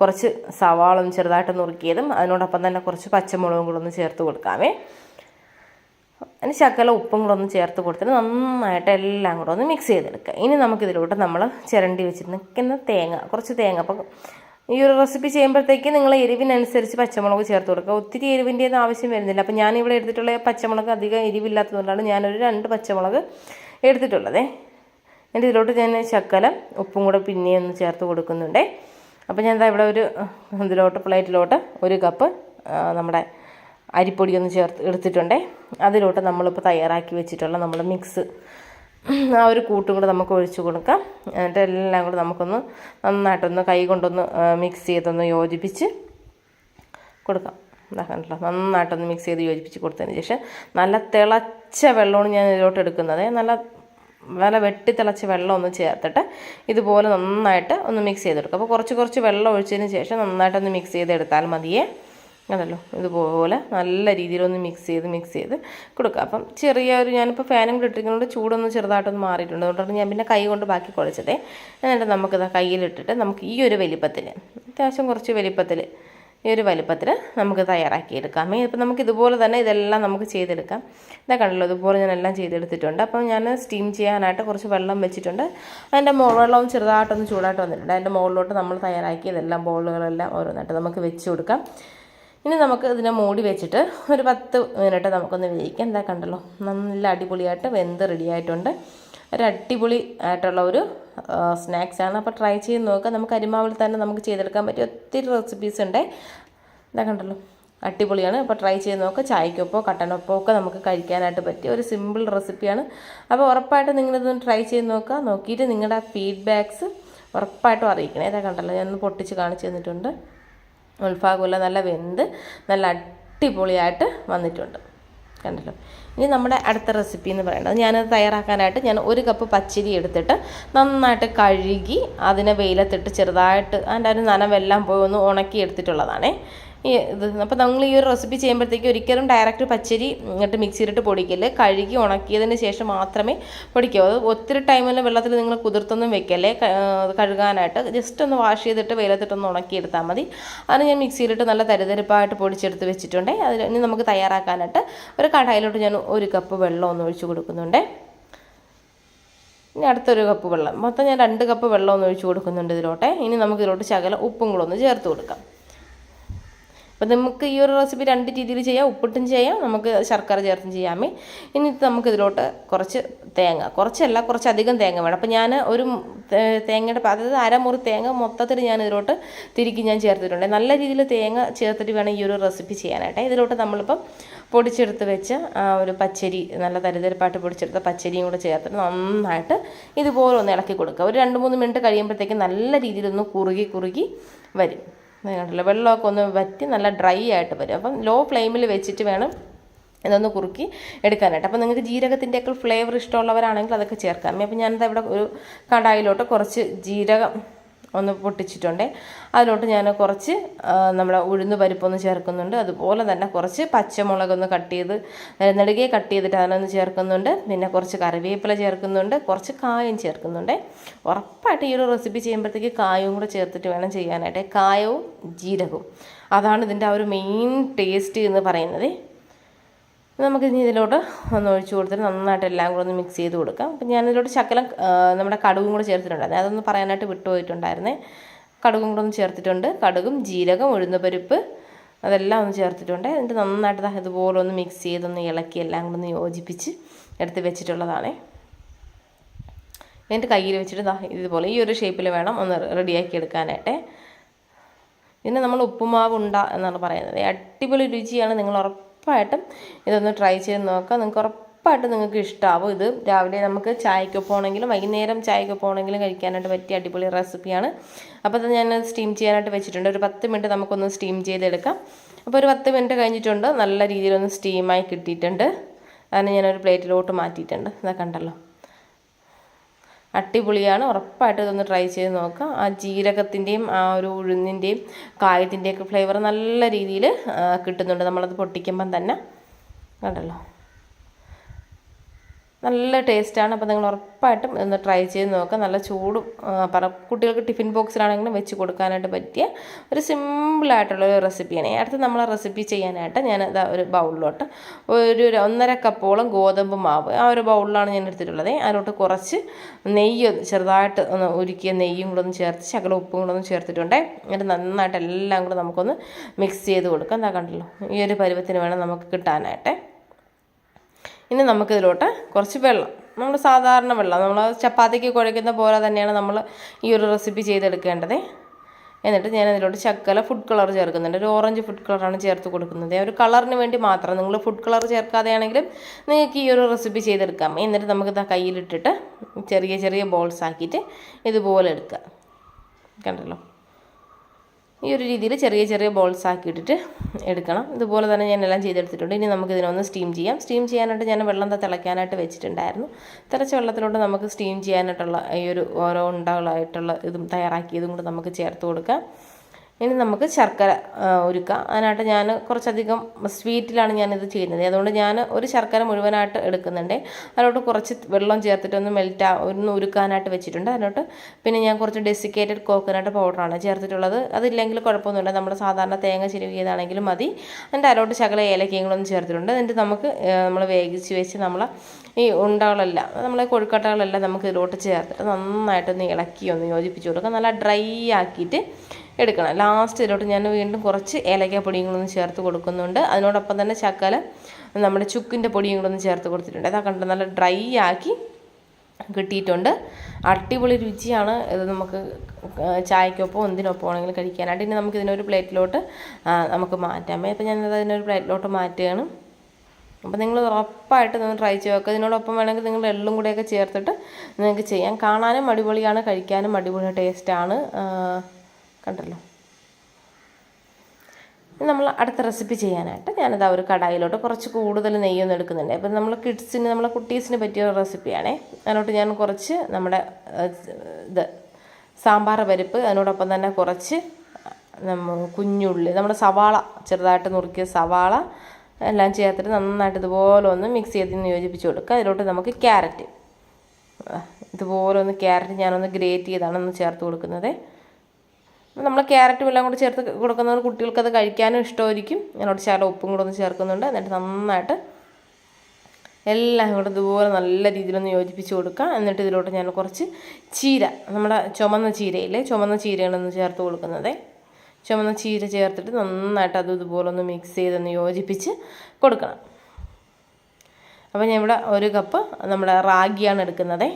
കുറച്ച് സവാള ചെറുതായിട്ട് നുറുക്കിയതും അതിനോടൊപ്പം തന്നെ കുറച്ച് പച്ചമുളകും കൂടെ ഒന്ന് ചേർത്ത് കൊടുക്കാമേ. അതിന് ശകല ഉപ്പും കൂടെ ഒന്ന് ചേർത്ത് കൊടുത്തിട്ട് നന്നായിട്ട് എല്ലാം കൂടെ ഒന്ന് മിക്സ് ചെയ്തെടുക്കുക. ഇനി നമുക്കിതിലോട്ട് നമ്മൾ ചിരണ്ടി വെച്ചിട്ട് നിൽക്കുന്ന തേങ്ങ കുറച്ച് തേങ്ങ. അപ്പം ഈ ഒരു റെസിപ്പി ചെയ്യുമ്പോഴത്തേക്ക് നിങ്ങൾ എരിവിനനുസരിച്ച് പച്ചമുളക് ചേർത്ത് കൊടുക്കുക. ഒത്തിരി എരിവിന്റെ ഒന്നും ആവശ്യം വരുന്നില്ല. അപ്പം ഞാനിവിടെ എടുത്തിട്ടുള്ള പച്ചമുളക് അധികം എരിവില്ലാത്തതുകൊണ്ടാണ് ഞാനൊരു രണ്ട് പച്ചമുളക് എടുത്തിട്ടുള്ളതേ. എന്റെ ഇതിലോട്ട് ഞാൻ ശക്കലം ഉപ്പും കൂടെ പിന്നെയും ഒന്ന് ചേർത്ത് കൊടുക്കുന്നുണ്ടേ. അപ്പോൾ ഞാൻ ഇവിടെ ഒരു ഇതിലോട്ട് പ്ലേറ്റിലോട്ട് ഒരു കപ്പ് നമ്മുടെ അരിപ്പൊടി ഒന്ന് ചേർത്ത് എടുത്തിട്ടുണ്ടേ. അതിലോട്ട് നമ്മളിപ്പോൾ തയ്യാറാക്കി വെച്ചിട്ടുള്ള നമ്മുടെ മിക്സ് ആ ഒരു കൂട്ടും കൂടെ നമുക്ക് ഒഴിച്ചു കൊടുക്കാം. എന്നിട്ട് എല്ലാം കൂടെ നമുക്കൊന്ന് നന്നായിട്ടൊന്ന് കൈ കൊണ്ടൊന്ന് മിക്സ് ചെയ്തൊന്ന് യോജിപ്പിച്ച് കൊടുക്കാം. കണ്ടല്ലോ നന്നായിട്ടൊന്ന് മിക്സ് ചെയ്ത് യോജിപ്പിച്ച് കൊടുത്തതിന് ശേഷം നല്ല തിളച്ച വെള്ളമാണ് ഞാൻ ഇതിലോട്ട് എടുക്കുന്നത്. നല്ല നല്ല വെട്ടി തിളച്ച വെള്ളം ഒന്ന് ചേർത്തിട്ട് ഇതുപോലെ നന്നായിട്ട് ഒന്ന് മിക്സ് ചെയ്തെടുക്കും. അപ്പോൾ കുറച്ച് കുറച്ച് വെള്ളം ഒഴിച്ചതിന് ശേഷം നന്നായിട്ടൊന്ന് മിക്സ് ചെയ്തെടുത്താൽ മതിയേ. അതല്ലോ ഇതുപോലെ നല്ല രീതിയിലൊന്ന് മിക്സ് ചെയ്ത് മിക്സ് ചെയ്ത് കൊടുക്കുക അപ്പം ചെറിയ ഒരു ഞാനിപ്പോൾ ഫാനും കൂടെ ഇട്ടിരിക്കുന്നതുകൊണ്ട് ചൂടൊന്ന് ചെറുതായിട്ടൊന്ന് മാറിയിട്ടുണ്ട്. അതുകൊണ്ടാണ് ഞാൻ പിന്നെ കൈ കൊണ്ട് ബാക്കി കുഴച്ചത്. എന്നിട്ട് നമുക്കിത് കയ്യിലിട്ടിട്ട് നമുക്ക് ഈ ഒരു വലിപ്പത്തിൽ അത്യാവശ്യം കുറച്ച് വലിപ്പത്തിൽ ഈ ഒരു വലിപ്പത്തിൽ നമുക്ക് തയ്യാറാക്കിയെടുക്കാം. ഇപ്പം നമുക്ക് ഇതുപോലെ തന്നെ ഇതെല്ലാം നമുക്ക് ചെയ്തെടുക്കാം. ഇതാ കണ്ടല്ലോ ഇതുപോലെ ഞാൻ എല്ലാം ചെയ്തെടുത്തിട്ടുണ്ട്. അപ്പം ഞാൻ സ്റ്റീം ചെയ്യാനായിട്ട് കുറച്ച് വെള്ളം വെച്ചിട്ടുണ്ട്. അതിന്റെ വെള്ളവും ചെറുതായിട്ടൊന്ന് ചൂടായിട്ട് വന്നിട്ടുണ്ട്. അതിന്റെ മുകളിലോട്ട് നമ്മൾ തയ്യാറാക്കിയതെല്ലാം ബോളുകളെല്ലാം ഓരോന്നായിട്ട് നമുക്ക് വെച്ച് കൊടുക്കാം. ഇനി നമുക്ക് ഇതിനെ മൂടി വെച്ചിട്ട് ഒരു പത്ത് മിനിറ്റ് നമുക്കൊന്ന് വേവിക്കാം. എന്താ കണ്ടല്ലോ നല്ല അടിപൊളിയായിട്ട് വെന്ത് റെഡി ആയിട്ടുണ്ട്. ഒരു അടിപൊളി ആയിട്ടുള്ള ഒരു സ്നാക്സ് ആണ്. അപ്പോൾ ട്രൈ ചെയ്ത് നോക്കുക നമുക്ക് അരിമാവിൽ തന്നെ നമുക്ക് ചെയ്തെടുക്കാൻ പറ്റിയ ഒത്തിരി റെസിപ്പീസ് ഉണ്ട്. ഇതാ കണ്ടല്ലോ അടിപൊളിയാണ്. അപ്പോൾ ട്രൈ ചെയ്ത് നോക്കുക ചായക്കൊപ്പോ കട്ടനൊപ്പോ ഒക്കെ നമുക്ക് കഴിക്കാനായിട്ട് പറ്റിയ ഒരു സിമ്പിൾ റെസിപ്പിയാണ് അപ്പോൾ ഉറപ്പായിട്ട് നിങ്ങളിതൊന്ന് ട്രൈ ചെയ്ത് നോക്കുക. നോക്കിയിട്ട് നിങ്ങളുടെ ഫീഡ്ബാക്ക്സ് ഉറപ്പായിട്ടും അറിയിക്കണേ. ഇതാ കണ്ടല്ലോ ഞാനൊന്ന് പൊട്ടിച്ച് കാണിച്ചു തന്നിട്ടുണ്ട്. ഉൾഭാഗമെല്ലാം നല്ല വെന്ത് നല്ല അടിപൊളിയായിട്ട് വന്നിട്ടുണ്ട്. കണ്ടല്ലോ? ഇനി നമ്മുടെ അടുത്ത റെസിപ്പി എന്ന് പറയുന്നത് ഞാനത് തയ്യാറാക്കാനായിട്ട് ഞാൻ ഒരു കപ്പ് പച്ചരി എടുത്തിട്ട് നന്നായിട്ട് കഴുകി അതിനെ വെയിലത്തിട്ട് ചെറുതായിട്ട് അതിന്റെ ഒരു നനവെല്ലാം പോയി ഒന്ന് ഉണക്കി എടുത്തിട്ടുള്ളതാണേ ഇത് അപ്പോൾ നമ്മൾ ഈ ഒരു റെസിപ്പി ചെയ്യുമ്പോഴത്തേക്ക് ഒരിക്കലും ഡയറക്റ്റ് പച്ചരി ഇങ്ങോട്ട് മിക്സിയിലിട്ട് പൊടിക്കല്ലേ? കഴുകി ഉണക്കിയതിന് ശേഷം മാത്രമേ പൊടിക്കൂ. അത് ഒത്തിരി ടൈമിലും വെള്ളത്തിൽ നിങ്ങൾ കുതിർത്തൊന്നും വെക്കല്ലേ? കഴുകാനായിട്ട്. ജസ്റ്റ് ഒന്ന് വാഷ് ചെയ്തിട്ട് വെയിലത്തിട്ടൊന്ന് ഉണക്കിയെടുത്താൽ മതി. അത് ഞാൻ മിക്സിയിലിട്ട് നല്ല തരിതരിപ്പായിട്ട് പൊടിച്ചെടുത്ത് വെച്ചിട്ടുണ്ട്. അതിൽ ഇനി നമുക്ക് തയ്യാറാക്കാനായിട്ട് ഒരു കടായിലോട്ട് ഞാൻ ഒരു കപ്പ് വെള്ളം ഒന്ന് ഒഴിച്ചു കൊടുക്കുന്നുണ്ട്. ഇനി അടുത്തൊരു കപ്പ് വെള്ളം. മൊത്തം ഞാൻ രണ്ട് കപ്പ് വെള്ളം ഒന്ന് ഒഴിച്ചു കൊടുക്കുന്നുണ്ട് ഇതിലോട്ടെ. ഇനി നമുക്ക് ഇതിലോട്ട് ശകലം ഉപ്പും കൂടെ ഒന്ന് ചേർത്ത് കൊടുക്കാം. അപ്പോൾ നമുക്ക് ഈ ഒരു റെസിപ്പി രണ്ട് രീതിയിൽ ചെയ്യാം. ഉപ്പിട്ടും ചെയ്യാം. നമുക്ക് ശർക്കര ചേർത്തും ചെയ്യാമേ. ഇനി നമുക്ക് ഇതിലോട്ട് കുറച്ച് തേങ്ങ. കുറച്ചല്ല കുറച്ചധികം തേങ്ങ വേണം. അപ്പോൾ ഞാൻ ഒരു തേങ്ങയുടെ അതായത് അരമുറി തേങ്ങ മൊത്തത്തിൽ ഞാൻ ഇതിലോട്ട് തിരിക്കി ഞാൻ ചേർത്തിട്ടുണ്ട്. നല്ല രീതിയിൽ തേങ്ങ ചേർത്തിട്ട് വേണം ഈ ഒരു റെസിപ്പി ചെയ്യാനായിട്ട്. ഇതിലോട്ട് നമ്മളിപ്പം പൊടിച്ചെടുത്ത് വെച്ച ഒരു പച്ചരി നല്ല തരിതരിപ്പായിട്ട് പൊടിച്ചെടുത്ത പച്ചരിയും കൂടെ ചേർത്തിട്ട് നന്നായിട്ട് ഇതുപോലെ ഒന്ന് ഇളക്കി കൊടുക്കുക. ഒരു രണ്ട് മൂന്ന് മിനിറ്റ് കഴിയുമ്പോഴത്തേക്കും നല്ല രീതിയിലൊന്ന് കുറുകി കുറുകി വരും. കണ്ടല്ലോ വെള്ളമൊക്കെ ഒന്ന് വറ്റി നല്ല ഡ്രൈ ആയിട്ട് വരും. അപ്പം ലോ ഫ്ലെയിമിൽ വെച്ചിട്ട് വേണം ഇതൊന്ന് കുറുക്കി എടുക്കാനായിട്ട്. അപ്പോൾ നിങ്ങൾക്ക് ജീരകത്തിന്റെയൊക്കെ ഫ്ലേവർ ഇഷ്ടമുള്ളവരാണെങ്കിൽ അതൊക്കെ ചേർക്കാം. അപ്പം ഞാനിത് ഇവിടെ ഒരു കടായിലോട്ട് കുറച്ച് ജീരകം ഒന്ന് പൊട്ടിച്ചിട്ടുണ്ട്. അതിലോട്ട് ഞാൻ കുറച്ച് നമ്മുടെ ഉഴുന്ന് പരിപ്പൊന്ന് ചേർക്കുന്നുണ്ട്. അതുപോലെ തന്നെ കുറച്ച് പച്ചമുളകൊന്ന് കട്ട് ചെയ്ത് നെടുകെ കട്ട് ചെയ്തിട്ട് അതിനൊന്ന് ചേർക്കുന്നുണ്ട്. പിന്നെ കുറച്ച് കറിവേപ്പില ചേർക്കുന്നുണ്ട്. കുറച്ച് കായം ചേർക്കുന്നുണ്ട്. ഉറപ്പായിട്ട് ഈ ഒരു റെസിപ്പി ചെയ്യുമ്പോഴത്തേക്ക് കായവും കൂടെ ചേർത്തിട്ട് വേണം ചെയ്യാനായിട്ട്. കായവും ജീരകവും. അതാണ് ഇതിന്റെ ആ ഒരു മെയിൻ ടേസ്റ്റ് എന്ന് പറയുന്നത്. നമുക്ക് ഇനി ഇതിലോട്ട് ഒന്ന് ഒഴിച്ചു കൊടുത്തിട്ട് നന്നായിട്ട് എല്ലാം കൂടെ ഒന്ന് മിക്സ് ചെയ്ത് കൊടുക്കാം. അപ്പം ഞാനിതിലോട്ട് ശക്കലം നമ്മുടെ കടുകും കൂടെ ചേർത്തിട്ടുണ്ടായിരുന്നു അതൊന്ന് പറയാനായിട്ട് വിട്ടുപോയിട്ടുണ്ടായിരുന്നേ. കടുകും കൂടെ ഒന്ന് ചേർത്തിട്ടുണ്ട്. കടുകും ജീരകം ഉഴുന്നപ്പരിപ്പ് അതെല്ലാം ഒന്ന് ചേർത്തിട്ടുണ്ട്. എന്നിട്ട് നന്നായിട്ട് ഇതുപോലെ ഒന്ന് മിക്സ് ചെയ്തൊന്ന് ഇളക്കി എല്ലാം കൂടെ ഒന്ന് യോജിപ്പിച്ച് എടുത്ത് വെച്ചിട്ടുള്ളതാണേ. എന്നിട്ട് കയ്യിൽ വെച്ചിട്ട് ഇതുപോലെ ഈ ഒരു ഷേപ്പിൽ വേണം ഒന്ന് റെഡിയാക്കി എടുക്കാനായിട്ടേ. പിന്നെ നമ്മൾ ഉപ്പുമാവ് ഉണ്ട എന്നാണ് പറയുന്നത്. അടിപൊളി രുചിയാണ്. നിങ്ങൾ ഉറപ്പ് ഉറപ്പായിട്ടും ഇതൊന്ന് ട്രൈ ചെയ്ത് നോക്കാം. നിങ്ങൾക്ക് ഉറപ്പായിട്ടും നിങ്ങൾക്ക് ഇഷ്ടമാവും ഇത്. രാവിലെ നമുക്ക് ചായക്കൊപ്പം ആണെങ്കിലും വൈകുന്നേരം ചായക്കൊപ്പം ആണെങ്കിലും കഴിക്കാനായിട്ട് പറ്റിയ അടിപൊളി റെസിപ്പിയാണ് അപ്പോൾ അത് ഞാൻ സ്റ്റീം ചെയ്യാനായിട്ട് വെച്ചിട്ടുണ്ട്. ഒരു പത്ത് മിനിറ്റ് നമുക്കൊന്ന് സ്റ്റീം ചെയ്തെടുക്കാം. അപ്പോൾ ഒരു പത്ത് മിനിറ്റ് കഴിഞ്ഞിട്ടുണ്ട്. നല്ല രീതിയിലൊന്ന് സ്റ്റീമായി കിട്ടിയിട്ടുണ്ട്. അതിന് ഞാനൊരു പ്ലേറ്റിലോട്ട് മാറ്റിയിട്ടുണ്ട്. ഇതാ കണ്ടല്ലോ. അടിപൊളിയാണ്. ഉറപ്പായിട്ട് ഇതൊന്ന് ട്രൈ ചെയ്ത് നോക്കാം. ആ ജീരകത്തിന്റെയും ആ ഒരു ഉഴുന്നിന്റെയും കായത്തിന്റെയൊക്കെ ഫ്ലേവർ നല്ല രീതിയിൽ കിട്ടുന്നുണ്ട്. നമ്മളത് പൊട്ടിക്കുമ്പം തന്നെ. കണ്ടല്ലോ? നല്ല ടേസ്റ്റാണ്. അപ്പോൾ നിങ്ങൾ ഉറപ്പായിട്ടും ഒന്ന് ട്രൈ ചെയ്ത് നോക്കുക നല്ല ചൂടും പറ കുട്ടികൾക്ക് ടിഫിൻ ബോക്സിലാണെങ്കിലും വെച്ച് കൊടുക്കാനായിട്ട് പറ്റിയ ഒരു സിമ്പിളായിട്ടുള്ള ഒരു റെസിപ്പിയാണ്. അടുത്ത് നമ്മൾ റെസിപ്പി ചെയ്യാനായിട്ട് ഞാൻ ഇതാ ഒരു ബൗളിലോട്ട് ഒരു ഒന്നര കപ്പോളം ഗോതമ്പ് മാവ് ആ ഒരു ബൗളിലാണ് ഞാൻ എടുത്തിട്ടുള്ളത്. അതിലോട്ട് കുറച്ച് നെയ്യ് ചെറുതായിട്ട് ഒന്ന് ഉരുക്കിയ നെയ്യും കൂടെ ഒന്ന് ചേർത്ത് ശകലം ഉപ്പും കൂടെ ഒന്ന് ചേർത്തിട്ടുണ്ട്. എന്നിട്ട് നന്നായിട്ട് എല്ലാം കൂടെ നമുക്കൊന്ന് മിക്സ് ചെയ്ത് കൊടുക്കാം. എന്താ കണ്ടല്ലോ ഈ ഒരു പരുവത്തിന് വേണം നമുക്ക് കിട്ടാനായിട്ട്. ഇനി നമുക്കിതിലോട്ട് കുറച്ച് വെള്ളം. നമ്മൾ സാധാരണ വെള്ളം നമ്മൾ ചപ്പാത്തിക്ക് കുഴയ്ക്കുന്ന പോലെ തന്നെയാണ് നമ്മൾ ഈ ഒരു റെസിപ്പി ചെയ്തെടുക്കേണ്ടത്. എന്നിട്ട് ഞാൻ അതിലോട്ട് ശക്കല ഫുഡ് കളർ ചേർക്കുന്നുണ്ട്. ഒരു ഓറഞ്ച് ഫുഡ് കളറാണ് ചേർത്ത് കൊടുക്കുന്നത്. ഒരു കളറിന് വേണ്ടി മാത്രം നിങ്ങൾ ഫുഡ് കളർ ചേർക്കാതെയാണെങ്കിലും നിങ്ങൾക്ക് ഈ ഒരു റെസിപ്പി ചെയ്തെടുക്കാം. എന്നിട്ട് നമുക്ക് ഇതാ കയ്യിലിട്ടിട്ട് ചെറിയ ചെറിയ ബോൾസ് ആക്കിയിട്ട് ഇതുപോലെ എടുക്കാം കണ്ടല്ലോ? ഈ ഒരു രീതിയിൽ ചെറിയ ചെറിയ ബോൾസ് ആക്കിയിട്ടിട്ട് എടുക്കണം. ഇതുപോലെ തന്നെ ഞാൻ എല്ലാം ചെയ്തെടുത്തിട്ടുണ്ട്. ഇനി നമുക്ക് ഇതിനൊന്ന് സ്റ്റീം ചെയ്യാം. സ്റ്റീം ചെയ്യാനായിട്ട് ഞാൻ വെള്ളം തിളയ്ക്കാനായിട്ട് വെച്ചിട്ടുണ്ടായിരുന്നു. തിളച്ച വെള്ളത്തിലോട്ട് നമുക്ക് സ്റ്റീം ചെയ്യാനായിട്ടുള്ള ഈ ഒരു ഓരോ ഉണ്ടകളായിട്ടുള്ള ഇതും തയ്യാറാക്കിയതും കൂടെ നമുക്ക് ചേർത്ത് കൊടുക്കാം. ഇനി നമുക്ക് ശർക്കര ഒരുക്കാം. അതിനായിട്ട് ഞാൻ കുറച്ചധികം സ്വീറ്റിലാണ് ഞാനിത് ചെയ്യുന്നത്. അതുകൊണ്ട് ഞാൻ ഒരു ശർക്കര മുഴുവനായിട്ട് എടുക്കുന്നുണ്ട്. അതിലോട്ട് കുറച്ച് വെള്ളം ചേർത്തിട്ട് ഒന്ന് മെൽറ്റ് ഒന്ന് ഉരുക്കാനായിട്ട് വെച്ചിട്ടുണ്ട്. അതിലോട്ട് പിന്നെ ഞാൻ കുറച്ച് ഡെസിക്കേറ്റഡ് കോക്കനട്ട് പൗഡറാണ് ചേർത്തിട്ടുള്ളത്. അതില്ലെങ്കിൽ കുഴപ്പമൊന്നുമില്ല. നമ്മൾ സാധാരണ തേങ്ങ ചിരുവിയതാണെങ്കിലും മതി. അതിന്റെ അതിലോട്ട് ശകല ഏലക്കയും കൂടെ ഒന്ന് ചേർത്തിട്ടുണ്ട്. എന്നിട്ട് നമുക്ക് നമ്മൾ വേവിച്ച് വെച്ച് നമ്മൾ ഈ ഉണ്ടകളെല്ലാം നമ്മളെ കൊഴുക്കട്ടകളെല്ലാം നമുക്ക് ഇതിലോട്ട് ചേർത്തിട്ട് നന്നായിട്ടൊന്ന് ഇളക്കി ഒന്ന് യോജിപ്പിച്ച് കൊടുക്കാം. നല്ല ഡ്രൈ ആക്കിയിട്ട് എടുക്കണം. ലാസ്റ്റ് ഇതിലോട്ട് ഞാൻ വീണ്ടും കുറച്ച് ഏലക്കാപ്പൊടിയും കൂടെ ഒന്ന് ചേർത്ത് കൊടുക്കുന്നുണ്ട്. അതിനോടൊപ്പം തന്നെ ചക്കല നമ്മുടെ ചുക്കിന്റെ പൊടിയും കൂടെ ഒന്ന് ചേർത്ത് കൊടുത്തിട്ടുണ്ട്. അതാ കണ്ടത് നല്ല ഡ്രൈ ആക്കി കിട്ടിയിട്ടുണ്ട്. അടിപൊളി രുചിയാണ്. ഇത് നമുക്ക് ചായക്കൊപ്പം എന്തിനൊപ്പം ആണെങ്കിലും കഴിക്കാനായിട്ട്. ഇനി നമുക്ക് ഇതിനൊരു പ്ലേറ്റിലോട്ട് നമുക്ക് മാറ്റാം. അപ്പോൾ ഞാൻ അതിനൊരു പ്ലേറ്റിലോട്ട് മാറ്റുകയാണ്. അപ്പോൾ നിങ്ങൾ ഉറപ്പായിട്ട് നിങ്ങൾ ട്രൈ ചെയ്ത് നോക്കുക ഇതിനോടൊപ്പം വേണമെങ്കിൽ നിങ്ങൾ എള്ളും കൂടെയൊക്കെ ചേർത്തിട്ട് നിങ്ങൾക്ക് ചെയ്യാം. കാണാനും അടിപൊളിയാണ് കഴിക്കാനും അടിപൊളി ടേസ്റ്റാണ്. കണ്ടല്ലോ. നമ്മൾ അടുത്ത റെസിപ്പി ചെയ്യാനായിട്ട് ഞാനത് ഒരു കടായിലോട്ട് കുറച്ച് കൂടുതൽ നെയ്യൊന്നും എടുക്കുന്നുണ്ട്. അപ്പം നമ്മൾ കിഡ്സിന് നമ്മളെ കുട്ടീസിന് പറ്റിയ റെസിപ്പിയാണേ അതിലോട്ട് ഞാൻ കുറച്ച് നമ്മുടെ ഇത് സാമ്പാർ പരിപ്പ് അതിനോടൊപ്പം തന്നെ കുറച്ച് കുഞ്ഞുള്ളി നമ്മുടെ സവാള ചെറുതായിട്ട് നുറുക്കിയ സവാള എല്ലാം ചേർത്തിട്ട് നന്നായിട്ട് ഇതുപോലെ ഒന്ന് മിക്സ് ചെയ്ത് യോജിപ്പിച്ച് കൊടുക്കുക. അതിലോട്ട് നമുക്ക് ക്യാരറ്റ് ഇതുപോലെ ഒന്ന് ക്യാരറ്റ് ഞാനൊന്ന് ഗ്രേറ്റ് ചെയ്താണ് ഒന്ന് ചേർത്ത് കൊടുക്കുന്നത്. നമ്മൾ ക്യാരറ്റും എല്ലാം കൂടി ചേർത്ത് കൊടുക്കുന്നത് കുട്ടികൾക്ക് കഴിക്കാനും ഇഷ്ടമായിരിക്കും. ഞാനോട് ശാല ഉപ്പും കൂടെ ഒന്ന് ചേർക്കുന്നുണ്ട്. എന്നിട്ട് നന്നായിട്ട് എല്ലാം കൂടെ ഇതുപോലെ നല്ല രീതിയിലൊന്ന് യോജിപ്പിച്ച് കൊടുക്കുക എന്നിട്ട് ഇതിലോട്ട് ഞാൻ കുറച്ച് ചീര നമ്മുടെ ചുമന്ന ചീരയില്ലേ? ചുമന്ന ചീരകളൊന്ന് ചേർത്ത് കൊടുക്കുന്നത്. ചുമന്ന ചീര ചേർത്തിട്ട് നന്നായിട്ട് അത് ഇതുപോലെ ഒന്ന് മിക്സ് ചെയ്തൊന്ന് യോജിപ്പിച്ച് കൊടുക്കണം. അപ്പോൾ ഞാൻ ഇവിടെ ഒരു കപ്പ് നമ്മുടെ റാഗിയാണ് എടുക്കുന്നത്.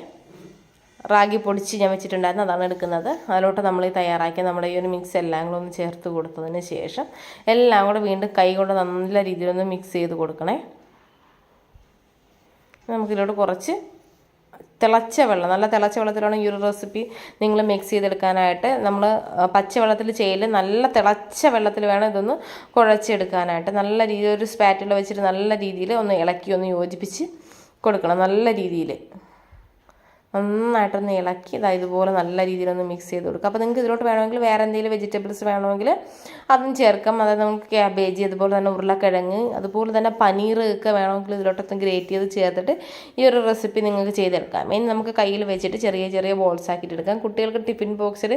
റാഗി പൊടിച്ച് ഞാൻ വെച്ചിട്ടുണ്ടായിരുന്നു അതാണ് എടുക്കുന്നത്. അതിലോട്ട് നമ്മൾ ഈ തയ്യാറാക്കി നമ്മുടെ ഈ ഒരു മിക്സ് എല്ലാം കൂടെ ഒന്ന് ചേർത്ത് കൊടുത്തതിന് ശേഷം എല്ലാം കൂടെ വീണ്ടും കൈ കൊണ്ട് നല്ല രീതിയിലൊന്ന് മിക്സ് ചെയ്ത് കൊടുക്കണേ. നമുക്കിതിലോട്ട് കുറച്ച് തിളച്ച വെള്ളം നല്ല തിളച്ച വെള്ളത്തിലാണ് ഈ ഒരു റെസിപ്പി നിങ്ങൾ മിക്സ് ചെയ്തെടുക്കാനായിട്ട്. നമ്മൾ പച്ച വെള്ളത്തിൽ ചെയ്യൽ നല്ല തിളച്ച വെള്ളത്തിൽ വേണം ഇതൊന്ന് കുഴച്ചെടുക്കാനായിട്ട്. നല്ല രീതിയിൽ ഒരു സ്പാറ്റിൽ വെച്ചിട്ട് നല്ല രീതിയിൽ ഒന്ന് ഇളക്കി ഒന്ന് യോജിപ്പിച്ച് കൊടുക്കണം നല്ല രീതിയിൽ. നന്നായിട്ടൊന്ന് ഇളക്കി ഇതാ ഇതുപോലെ നല്ല രീതിയിലൊന്ന് മിക്സ് ചെയ്ത് കൊടുക്കുക. അപ്പോൾ നിങ്ങൾക്ക് ഇതിലോട്ട് വേണമെങ്കിൽ വേറെ എന്തെങ്കിലും വെജിറ്റബിൾസ് വേണമെങ്കിൽ അതും ചേർക്കാം. അതായത് നമുക്ക് ക്യാബേജ് അതുപോലെ തന്നെ ഉരുളക്കിഴങ്ങ് അതുപോലെ തന്നെ പനീർ ഒക്കെ വേണമെങ്കിൽ ഇതിലോട്ടൊന്ന് ഗ്രേറ്റ് ചെയ്ത് ചേർത്തിട്ട് ഈ ഒരു റെസിപ്പി നിങ്ങൾക്ക് ചെയ്തെടുക്കാം. ഇനി നമുക്ക് കയ്യിൽ വെച്ചിട്ട് ചെറിയ ചെറിയ ബോൾസ് ആക്കിയിട്ട് എടുക്കാം. കുട്ടികൾക്ക് ടിഫിൻ ബോക്സിൽ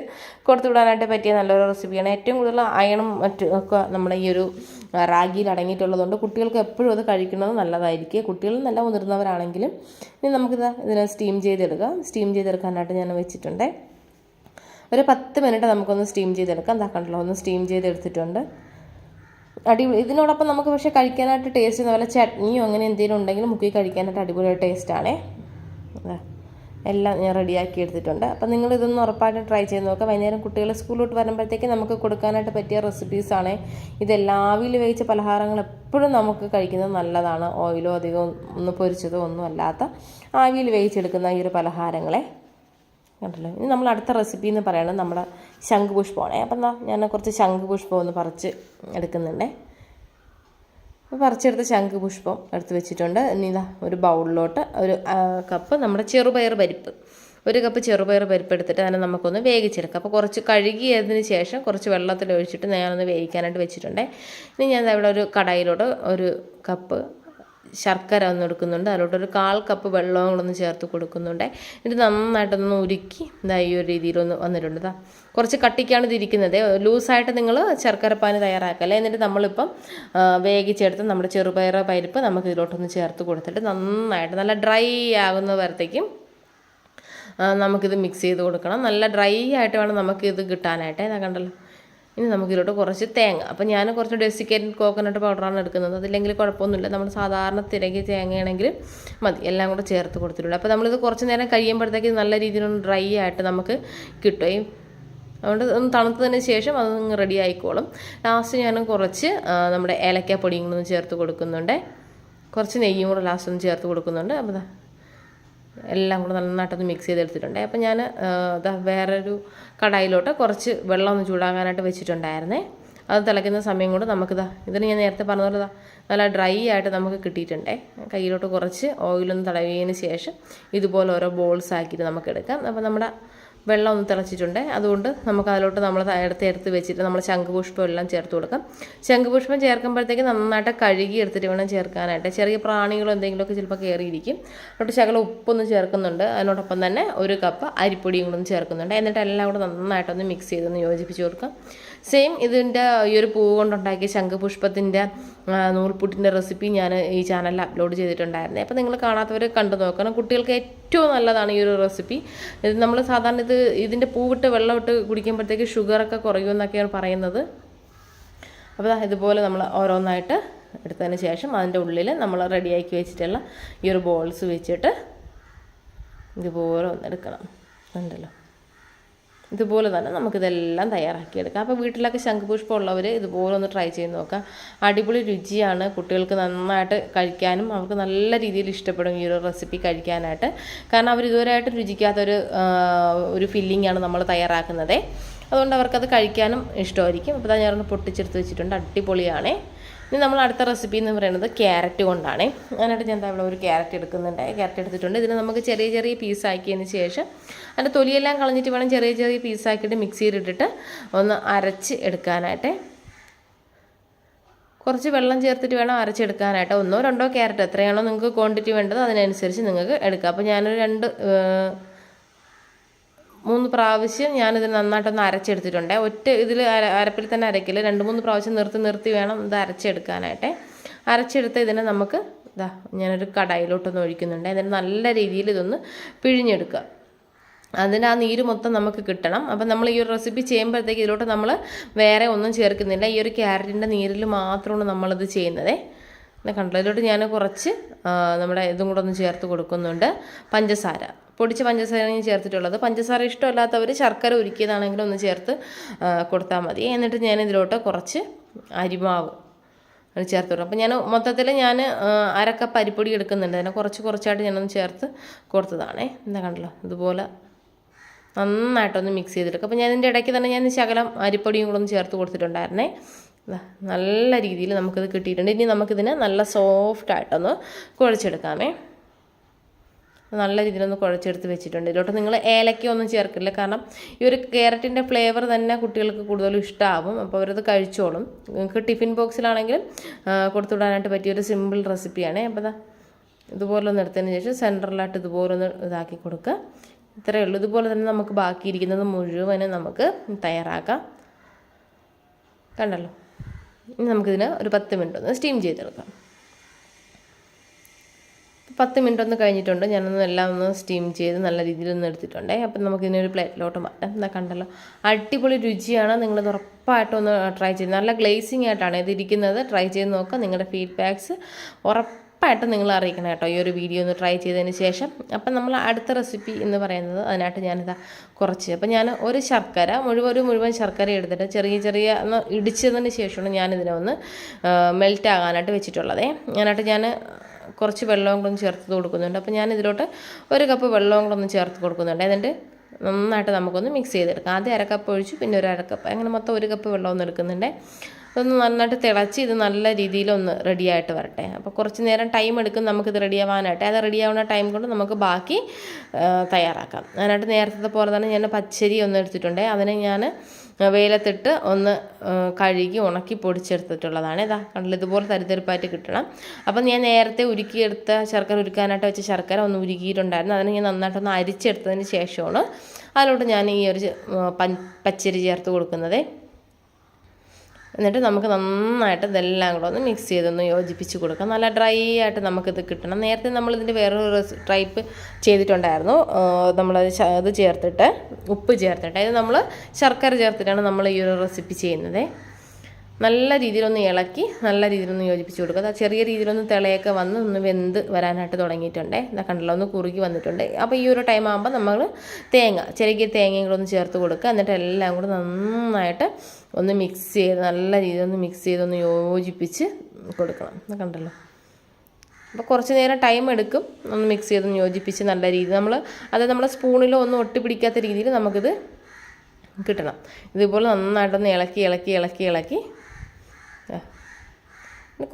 കൊടുത്തു വിടാനായിട്ട് പറ്റിയ നല്ലൊരു റെസിപ്പിയാണ് ഏറ്റവും കൂടുതൽ അയണും മറ്റും ഒക്കെ നമ്മുടെ ഈ ഒരു റാഗിയിൽ അടങ്ങിയിട്ടുള്ളതുകൊണ്ട് കുട്ടികൾക്ക് എപ്പോഴും അത് കഴിക്കുന്നത് നല്ലതായിരിക്കും. കുട്ടികൾ നല്ല മുതിർന്നവരാണെങ്കിലും ഇനി നമുക്കിത് ഇതിനെ സ്റ്റീം ചെയ്തെടുക്കാം. സ്റ്റീം ചെയ്തെടുക്കാനായിട്ട് ഞാൻ വെച്ചിട്ടുണ്ട്. ഒരു പത്ത് മിനിറ്റ് നമുക്കൊന്ന് സ്റ്റീം ചെയ്തെടുക്കാം. എന്താ കണ്ടല്ലോ ഒന്ന് സ്റ്റീം ചെയ്തെടുത്തിട്ടുണ്ട്. അടിപൊളി ഇതിനോടൊപ്പം നമുക്ക് പക്ഷേ കഴിക്കാനായിട്ട് ടേസ്റ്റ് വല്ല ചട്നിയോ അങ്ങനെ എന്തെങ്കിലും ഉണ്ടെങ്കിലും മുക്കി കഴിക്കാനായിട്ട് അടിപൊളി ടേസ്റ്റാണേ അതെ എല്ലാം ഞാൻ റെഡിയാക്കി എടുത്തിട്ടുണ്ട്. അപ്പം നിങ്ങൾ ഇതൊന്ന് ഉറപ്പായിട്ട് ട്രൈ ചെയ്ത് നോക്കുക. വൈകുന്നേരം കുട്ടികൾ സ്കൂളിലോട്ട് വരുമ്പോഴത്തേക്ക് നമുക്ക് കൊടുക്കാനായിട്ട് പറ്റിയ റെസിപ്പീസാണ് ഇതെല്ലാം ആവിയിൽ വേവിച്ച പലഹാരങ്ങൾ എപ്പോഴും നമുക്ക് കഴിക്കുന്നത് നല്ലതാണ്. ഓയിലോ അധികം ഒന്ന് പൊരിച്ചതോ ഒന്നും അല്ലാത്ത ആവിയിൽ വേവിച്ചെടുക്കുന്ന ഈ ഒരു പലഹാരങ്ങളെ. കണ്ടല്ലോ? ഇനി നമ്മൾ അടുത്ത റെസിപ്പി എന്ന് പറയുന്നത് നമ്മുടെ ശംഖുപുഷ്പമാണ്. അപ്പം എന്താ ഞാൻ കുറച്ച് ശംഖുപുഷ്പം ഒന്ന് പറിച്ച് എടുക്കുന്നുണ്ടേ. അപ്പോൾ പറിച്ചെടുത്ത ശംഖുപുഷ്പം എടുത്ത് വെച്ചിട്ടുണ്ട്. ഇനി ഇതാ ഒരു ബൗളിലോട്ട് ഒരു കപ്പ് നമ്മുടെ ചെറുപയർ പരിപ്പ്. ഒരു കപ്പ് ചെറുപയർ പരിപ്പ് എടുത്തിട്ട് അതിനെ നമുക്കൊന്ന് വേവിച്ചെടുക്കാം. അപ്പോൾ കുറച്ച് കഴുകിയതിന് ശേഷം കുറച്ച് വെള്ളത്തിൽ ഒഴിച്ചിട്ട് ഞാനൊന്ന് വേവിക്കാനായിട്ട് വെച്ചിട്ടുണ്ടേ. ഇനി ഞാൻ ഇവിടെ ഒരു കടായിലോട്ട് ഒരു കപ്പ് ശർക്കര ഒന്ന് എടുക്കുന്നുണ്ട് അതിലോട്ട് ഒരു കാൽ കപ്പ് വെള്ളവും കൂടെ ഒന്ന് ചേർത്ത് കൊടുക്കുന്നുണ്ട്. എന്നിട്ട് നന്നായിട്ടൊന്ന് ഉരുക്കി ഇതാ ഈ ഒരു രീതിയിലൊന്ന് വന്നിട്ടുണ്ട് ഇതാ കുറച്ച് കട്ടിക്കാണ് ഇതിരിക്കുന്നത് ലൂസായിട്ട് നിങ്ങൾ ശർക്കരപ്പാനി തയ്യാറാക്കല്ലേ എന്നിട്ട് നമ്മളിപ്പം വേഗിച്ചെടുത്ത് നമ്മുടെ ചെറുപയർ പരിപ്പ് നമുക്ക് ഇതിലോട്ടൊന്ന് ചേർത്ത് കൊടുത്തിട്ട് നന്നായിട്ട് നല്ല ഡ്രൈ ആകുന്ന വരത്തേക്കും നമുക്കിത് മിക്സ് ചെയ്ത് കൊടുക്കണം. നല്ല ഡ്രൈ ആയിട്ട് വേണം നമുക്കിത് കിട്ടാനായിട്ട്. ഇതാ കണ്ടല്ലോ? ഇനി നമുക്കിതിലോട്ട് കുറച്ച് തേങ്ങ. അപ്പോൾ ഞാൻ കുറച്ച് ഡെസിക്കേറ്റഡ് കോക്കനട്ട് പൗഡറാണ് എടുക്കുന്നത്. അതില്ലെങ്കിൽ കുഴപ്പമൊന്നുമില്ല. നമ്മൾ സാധാരണ തിരകി തേങ്ങയാണെങ്കിൽ മതി. എല്ലാം കൂടെ ചേർത്ത് കൊടുത്തിട്ടുണ്ട്. അപ്പോൾ നമ്മളിത് കുറച്ച് നേരം കഴിയുമ്പോഴത്തേക്ക് നല്ല രീതിയിലൊന്ന് ഡ്രൈ ആയിട്ട് നമുക്ക് കിട്ടും. അതുകൊണ്ട് ഒന്ന് തണുത്തതിന് ശേഷം അത് റെഡി ആയിക്കോളും. ലാസ്റ്റ് ഞാൻ കുറച്ച് നമ്മുടെ ഏലക്കാപ്പൊടിയും കൂടെ ചേർത്ത് കൊടുക്കുന്നുണ്ട്. കുറച്ച് നെയ്യും കൂടെ ലാസ്റ്റ് ഒന്ന് ചേർത്ത് കൊടുക്കുന്നുണ്ട്. അപ്പോൾ എല്ലാം കൂടെ നന്നായിട്ടൊന്ന് മിക്സ് ചെയ്തെടുത്തിട്ടുണ്ട്. അപ്പം ഞാൻ ഇതാ വേറൊരു കടായിലോട്ട് കുറച്ച് വെള്ളം ഒന്ന് ചൂടാകാനായിട്ട് വെച്ചിട്ടുണ്ടായിരുന്നേ. അത് തിളയ്ക്കുന്ന സമയം കൊണ്ട് നമുക്കിതാ ഇതിന് ഞാൻ നേരത്തെ പറഞ്ഞ ഇതാ നല്ല ഡ്രൈ ആയിട്ട് നമുക്ക് കിട്ടിയിട്ടുണ്ടേ. കയ്യിലോട്ട് കുറച്ച് ഓയിലൊന്ന് തടവിയതിന് ശേഷം ഇതുപോലെ ഓരോ ബോൾസ് ആക്കിയിട്ട് നമുക്ക് എടുക്കാം. അപ്പോൾ നമ്മുടെ വെള്ളം ഒന്ന് തിളച്ചിട്ടുണ്ട്. അതുകൊണ്ട് നമുക്ക് അതിലോട്ട് നമ്മൾ എടുത്ത് എടുത്ത് വെച്ചിട്ട് നമ്മൾ ശംഖുപുഷ്പം എല്ലാം ചേർത്ത് കൊടുക്കാം. ശംഖുപുഷ്പം ചേർക്കുമ്പോഴത്തേക്ക് നന്നായിട്ട് കഴുകി എടുത്തിട്ട് വേണം ചേർക്കാനായിട്ട്. ചെറിയ പ്രാണികളോ എന്തെങ്കിലുമൊക്കെ ചിലപ്പോൾ കയറിയിരിക്കും എന്നിട്ട് ശകലം ഉപ്പൊന്ന് ചേർക്കുന്നുണ്ട്. അതിനോടൊപ്പം തന്നെ ഒരു കപ്പ് അരിപ്പൊടിയും കൂടെ ചേർക്കുന്നുണ്ട്. എന്നിട്ട് എല്ലാം കൂടെ നന്നായിട്ടൊന്ന് മിക്സ് ചെയ്തൊന്ന് യോജിപ്പിച്ച് കൊടുക്കാം. സെയിം ഇതിന്റെ ഈ ഒരു പൂവ് കൊണ്ടുണ്ടാക്കിയ ശംഖുപുഷ്പത്തിന്റെ നൂൽപുട്ടിന്റെ റെസിപ്പി ഞാൻ ഈ ചാനലിൽ അപ്ലോഡ് ചെയ്തിട്ടുണ്ടായിരുന്നു. അപ്പോൾ നിങ്ങൾ കാണാത്തവർ കണ്ടു നോക്കണം കുട്ടികൾക്ക് ഏറ്റവും നല്ലതാണ് ഈ ഒരു റെസിപ്പി ഇത് നമ്മൾ സാധാരണ ഇത് ഇതിന്റെ പൂവിട്ട് വെള്ളമിട്ട് കുടിക്കുമ്പോഴത്തേക്ക് ഷുഗറൊക്കെ കുറയുമെന്നൊക്കെയാണ് പറയുന്നത്. അപ്പോൾ ഇതുപോലെ നമ്മൾ ഓരോന്നായിട്ട് എടുത്തതിന് ശേഷം അതിന്റെ ഉള്ളിൽ നമ്മൾ റെഡിയാക്കി വെച്ചിട്ടുള്ള ഈ ഒരു ബോൾസ് വെച്ചിട്ട് ഇതുപോലെ ഒന്ന് എടുക്കണം. ഉണ്ടല്ലോ ഇതുപോലെ തന്നെ നമുക്കിതെല്ലാം തയ്യാറാക്കിയെടുക്കാം. അപ്പോൾ വീട്ടിലൊക്കെ ശംഖുപുഷ്പം ഉള്ളവർ ഇതുപോലെ ഒന്ന് ട്രൈ ചെയ്ത് നോക്കാം. അടിപൊളി രുചിയാണ് കുട്ടികൾക്ക് നന്നായിട്ട് കഴിക്കാനും അവർക്ക് നല്ല രീതിയിൽ ഇഷ്ടപ്പെടും ഈ ഒരു റെസിപ്പി കഴിക്കാനായിട്ട്. കാരണം അവർ ഇതുവരെയായിട്ട് രുചിക്കാത്തൊരു ഒരു ഫില്ലിംഗ് ആണ് നമ്മൾ തയ്യാറാക്കുന്നത്. അതുകൊണ്ട് അവർക്കത് കഴിക്കാനും ഇഷ്ടമായിരിക്കും. അപ്പോൾ ഞാനൊന്ന് പൊട്ടിച്ചെടുത്ത് വെച്ചിട്ടുണ്ട്. അടിപൊളിയാണേ. ഇനി നമ്മൾ അടുത്ത റെസിപ്പി എന്ന് പറയുന്നത് ക്യാരറ്റ് കൊണ്ടാണ്. അതിനായിട്ട് ഞാൻ ഇവിടെ ഒരു ക്യാരറ്റ് എടുക്കുന്നുണ്ട്. ക്യാരറ്റ് എടുത്തിട്ടുണ്ട്. ഇതിന് നമുക്ക് ചെറിയ ചെറിയ പീസ് ആക്കിയതിന് ശേഷം അതിന്റെ തൊലിയെല്ലാം കളഞ്ഞിട്ട് വേണം ചെറിയ ചെറിയ പീസ് ആക്കിയിട്ട് മിക്സിയിലിട്ടിട്ട് ഒന്ന് അരച്ച് എടുക്കാനായിട്ട്. കുറച്ച് വെള്ളം ചേർത്തിട്ട് വേണം അരച്ചെടുക്കാനായിട്ട്. ഒന്നോ രണ്ടോ ക്യാരറ്റ് എത്രയാണോ നിങ്ങൾക്ക് ക്വാണ്ടിറ്റി വേണ്ടത് അതിനനുസരിച്ച് നിങ്ങൾക്ക് എടുക്കാം. അപ്പോൾ ഞാനൊരു രണ്ട് മൂന്ന് പ്രാവശ്യം ഞാനിത് നന്നായിട്ടൊന്ന് അരച്ചെടുത്തിട്ടുണ്ട്. ഒറ്റ ഇതിൽ അരപ്പിൽ തന്നെ അരക്കില്ല രണ്ട് മൂന്ന് പ്രാവശ്യം നിർത്തി നിർത്തി വേണം ഇത് അരച്ചെടുക്കാനായിട്ട്. അരച്ചെടുത്ത് ഇതിനെ നമുക്ക് ഇതാ ഞാനൊരു കടയിലോട്ടൊന്ന് ഒഴിക്കുന്നുണ്ട്. എന്നിട്ട് നല്ല രീതിയിൽ ഇതൊന്ന് പിഴിഞ്ഞെടുക്കുക. അതിന്റെ ആ നീര് മൊത്തം നമുക്ക് കിട്ടണം. അപ്പം നമ്മൾ ഈ ഒരു റെസിപ്പി ചെയ്യുമ്പോഴത്തേക്ക് ഇതിലോട്ട് നമ്മൾ വേറെ ഒന്നും ചേർക്കുന്നില്ല. ഈ ഒരു ക്യാരറ്റിന്റെ നീരിൽ മാത്രമാണ് നമ്മളിത് ചെയ്യുന്നത്. കണ്ടല്ലോ. ഇതിലോട്ട് ഞാൻ കുറച്ച് നമ്മുടെ ഇതും കൂടെ ഒന്ന് ചേർത്ത് കൊടുക്കുന്നുണ്ട്. പഞ്ചസാര. പൊടിച്ച പഞ്ചസാരയാണ് ചേർത്തിട്ടുള്ളത്. പഞ്ചസാര ഇഷ്ടമല്ലാത്തവർ ശർക്കര ഉരുക്കിയതാണെങ്കിലും ഒന്ന് ചേർത്ത് കൊടുത്താൽ മതി. എന്നിട്ട് ഞാൻ ഇതിലോട്ട് കുറച്ച് അരിമാവ് ചേർത്ത് കൊടുക്കും അപ്പോൾ ഞാൻ മൊത്തത്തിൽ ഞാൻ അരക്കപ്പ് അരിപ്പൊടി എടുക്കുന്നുണ്ട്. അതിനെ കുറച്ച് കുറച്ചായിട്ട് ഞാനൊന്ന് ചേർത്ത് കൊടുത്തതാണേ. എന്താ കണ്ടല്ലോ? ഇതുപോലെ നന്നായിട്ടൊന്ന് മിക്സ് ചെയ്തെടുക്കും അപ്പോൾ ഞാൻ ഇതിന്റെ ഇടയ്ക്ക് തന്നെ ഞാൻ ശകലം അരിപ്പൊടിയും കൂടെ ഒന്ന് ചേർത്ത് കൊടുത്തിട്ടുണ്ടായിരുന്നേ. നല്ല രീതിയിൽ നമുക്കിത് കിട്ടിയിട്ടുണ്ട്. ഇനി നമുക്കിതിനെ നല്ല സോഫ്റ്റായിട്ടൊന്ന് കുഴച്ചെടുക്കാമേ. നല്ല രീതിയിലൊന്ന് കുഴച്ചെടുത്ത് വെച്ചിട്ടുണ്ട്. ഇതിലോട്ട് നിങ്ങൾ ഏലക്ക ഒന്നും ചേർക്കില്ല. കാരണം ഈ ഒരു ക്യാരറ്റിന്റെ ഫ്ലേവർ തന്നെ കുട്ടികൾക്ക് കൂടുതലും ഇഷ്ടമാവും അപ്പോൾ അവരത് കഴിച്ചോളും. നിങ്ങൾക്ക് ടിഫിൻ ബോക്സിലാണെങ്കിലും കൊടുത്തുവിടാനായിട്ട് പറ്റിയൊരു സിമ്പിൾ റെസിപ്പിയാണ് അപ്പോൾ ഇതുപോലെ ഒന്ന് എടുത്തതിന് ശേഷം സെന്ററിലായിട്ട് ഇതുപോലെ ഒന്ന് ഇതാക്കി കൊടുക്കുക. ഇത്രയേ ഉള്ളൂ. ഇതുപോലെ തന്നെ നമുക്ക് ബാക്കിയിരിക്കുന്നത് മുഴുവനും നമുക്ക് തയ്യാറാക്കാം. കണ്ടല്ലോ? ഇനി നമുക്കിതിന് ഒരു പത്ത് മിനിറ്റ് ഒന്ന് സ്റ്റീം ചെയ്തെടുക്കാം. പത്ത് മിനിറ്റ് ഒന്ന് കഴിഞ്ഞിട്ടുണ്ട്. ഞാനൊന്ന് എല്ലാം ഒന്ന് സ്റ്റീം ചെയ്ത് നല്ല രീതിയിൽ ഒന്ന് എടുത്തിട്ടുണ്ടേ. അപ്പം നമുക്കിതിനൊരു പ്ലേറ്റിലോട്ട് മാറ്റാം. എന്താ കണ്ടല്ലോ. അടിപൊളി രുചിയാണ്. നിങ്ങൾ ഉറപ്പായിട്ടും ഒന്ന് ട്രൈ ചെയ്ത് നല്ല ഗ്ലേസിങ് ആയിട്ടാണ് ഇത് ഇരിക്കുന്നത് ട്രൈ ചെയ്ത് നോക്കുക നിങ്ങളുടെ ഫീഡ്ബാക്ക്സ് ഉറപ്പായിട്ടും നിങ്ങൾ അറിയിക്കണം കേട്ടോ ഈ ഒരു വീഡിയോ ഒന്ന് ട്രൈ ചെയ്തതിന് ശേഷം. അപ്പം നമ്മൾ അടുത്ത റെസിപ്പി എന്ന് പറയുന്നത് അതിനായിട്ട് ഞാനിതാ കുറച്ച്. അപ്പം ഞാൻ ഒരു ശർക്കര മുഴുവൻ ഒരു മുഴുവൻ ശർക്കര എടുത്തിട്ട് ചെറിയ ചെറിയ ഒന്ന് ഇടിച്ചതിന് ശേഷമാണ് ഞാനിതിനെ ഒന്ന് മെൽറ്റ് ആകാനായിട്ട് വെച്ചിട്ടുള്ളതേ. അതിനായിട്ട് ഞാൻ കുറച്ച് വെള്ളവും കൂടെ ചേർത്ത് കൊടുക്കുന്നുണ്ട്. അപ്പോൾ ഞാൻ ഇതിലോട്ട് ഒരു കപ്പ് വെള്ളവും കൂടെ ഒന്ന് ചേർത്ത് കൊടുക്കുന്നുണ്ട്. എന്നിട്ട് നന്നായിട്ട് നമുക്കൊന്ന് മിക്സ് ചെയ്തെടുക്കാം. ആദ്യം അരക്കപ്പ് ഒഴിച്ച് പിന്നെ ഒരു അരക്കപ്പ്. അങ്ങനെ മൊത്തം ഒരു കപ്പ് വെള്ളം ഒന്ന് എടുക്കുന്നുണ്ട്. അതൊന്ന് നന്നായിട്ട് തിളച്ച് ഇത് നല്ല രീതിയിലൊന്ന് റെഡിയായിട്ട് വരട്ടെ. അപ്പോൾ കുറച്ച് നേരം ടൈം എടുക്കും നമുക്കിത് റെഡിയാവാനായിട്ട് അത് റെഡിയാവുന്ന ടൈം കൊണ്ട് നമുക്ക് ബാക്കി തയ്യാറാക്കാം. അതിനായിട്ട് നേരത്തെ പോലെ തന്നെ ഞാൻ പച്ചരി ഒന്ന് എടുത്തിട്ടുണ്ട്. അതിനെ ഞാൻ വെയിലത്തിട്ട് ഒന്ന് കഴുകി ഉണക്കി പൊടിച്ചെടുത്തിട്ടുള്ളതാണ്. ഇതാ കണ്ടില്ല? ഇതുപോലെ തരിതരിപ്പായിട്ട് കിട്ടണം. അപ്പം ഞാൻ നേരത്തെ ഉരുക്കിയെടുത്ത ശർക്കര ഉരുക്കാനായിട്ട് വെച്ച ശർക്കര ഒന്ന് ഉരുക്കിയിട്ടുണ്ടായിരുന്നു. അതിന് ഞാൻ നന്നായിട്ടൊന്ന് അരിച്ചെടുത്തതിന് ശേഷമാണ് അതിലോട്ട് ഞാൻ ഈ ഒരു പച്ചരി ചേർത്ത് കൊടുക്കുന്നത്. എന്നിട്ട് നമുക്ക് നന്നായിട്ട് ഇതെല്ലാം കൂടെ ഒന്ന് മിക്സ് ചെയ്തൊന്ന് യോജിപ്പിച്ച് കൊടുക്കാം. നല്ല ഡ്രൈ ആയിട്ട് നമുക്കിത് കിട്ടണം. നേരത്തെ നമ്മളിതിന്റെ വേറൊരു ടൈപ്പ് ചെയ്തിട്ടുണ്ടായിരുന്നു. നമ്മളത് ഇത് ചേർത്തിട്ട് ഉപ്പ് ചേർത്തിട്ട്. അതായത് നമ്മൾ ശർക്കര ചേർത്തിട്ടാണ് നമ്മൾ ഈ ഒരു റെസിപ്പി ചെയ്യുന്നത്. നല്ല രീതിയിലൊന്ന് ഇളക്കി നല്ല രീതിയിലൊന്ന് യോജിപ്പിച്ച് കൊടുക്കുക. അത് ചെറിയ രീതിയിലൊന്ന് തിളയൊക്കെ വന്ന് ഒന്ന് വെന്ത് വരാനായിട്ട് തുടങ്ങിയിട്ടുണ്ട്. ഇതാ കണ്ടല്ലോ ഒന്ന് കുറുകി വന്നിട്ടുണ്ട്. അപ്പോൾ ഈ ഒരു ടൈം ആകുമ്പോൾ നമ്മൾ തേങ്ങ ചെറിയ തേങ്ങയും കൂടെ ഒന്ന് ചേർത്ത് കൊടുക്കുക. എന്നിട്ട് എല്ലാം കൂടെ നന്നായിട്ട് ഒന്ന് മിക്സ് ചെയ്ത് നല്ല രീതിയിൽ ഒന്ന് മിക്സ് ചെയ്ത് ഒന്ന് യോജിപ്പിച്ച് കൊടുക്കണം. കണ്ടല്ലോ. അപ്പോൾ കുറച്ച് നേരം ടൈം എടുക്കും. ഒന്ന് മിക്സ് ചെയ്ത് യോജിപ്പിച്ച് നല്ല രീതിയിൽ നമ്മൾ അത് നമ്മൾ സ്പൂണിലോ ഒന്നും ഒട്ടിപ്പിടിക്കാത്ത രീതിയിൽ നമുക്കിത് കിട്ടണം. ഇതുപോലെ നന്നായിട്ടൊന്ന് ഇളക്കി ഇളക്കി ഇളക്കി ഇളക്കി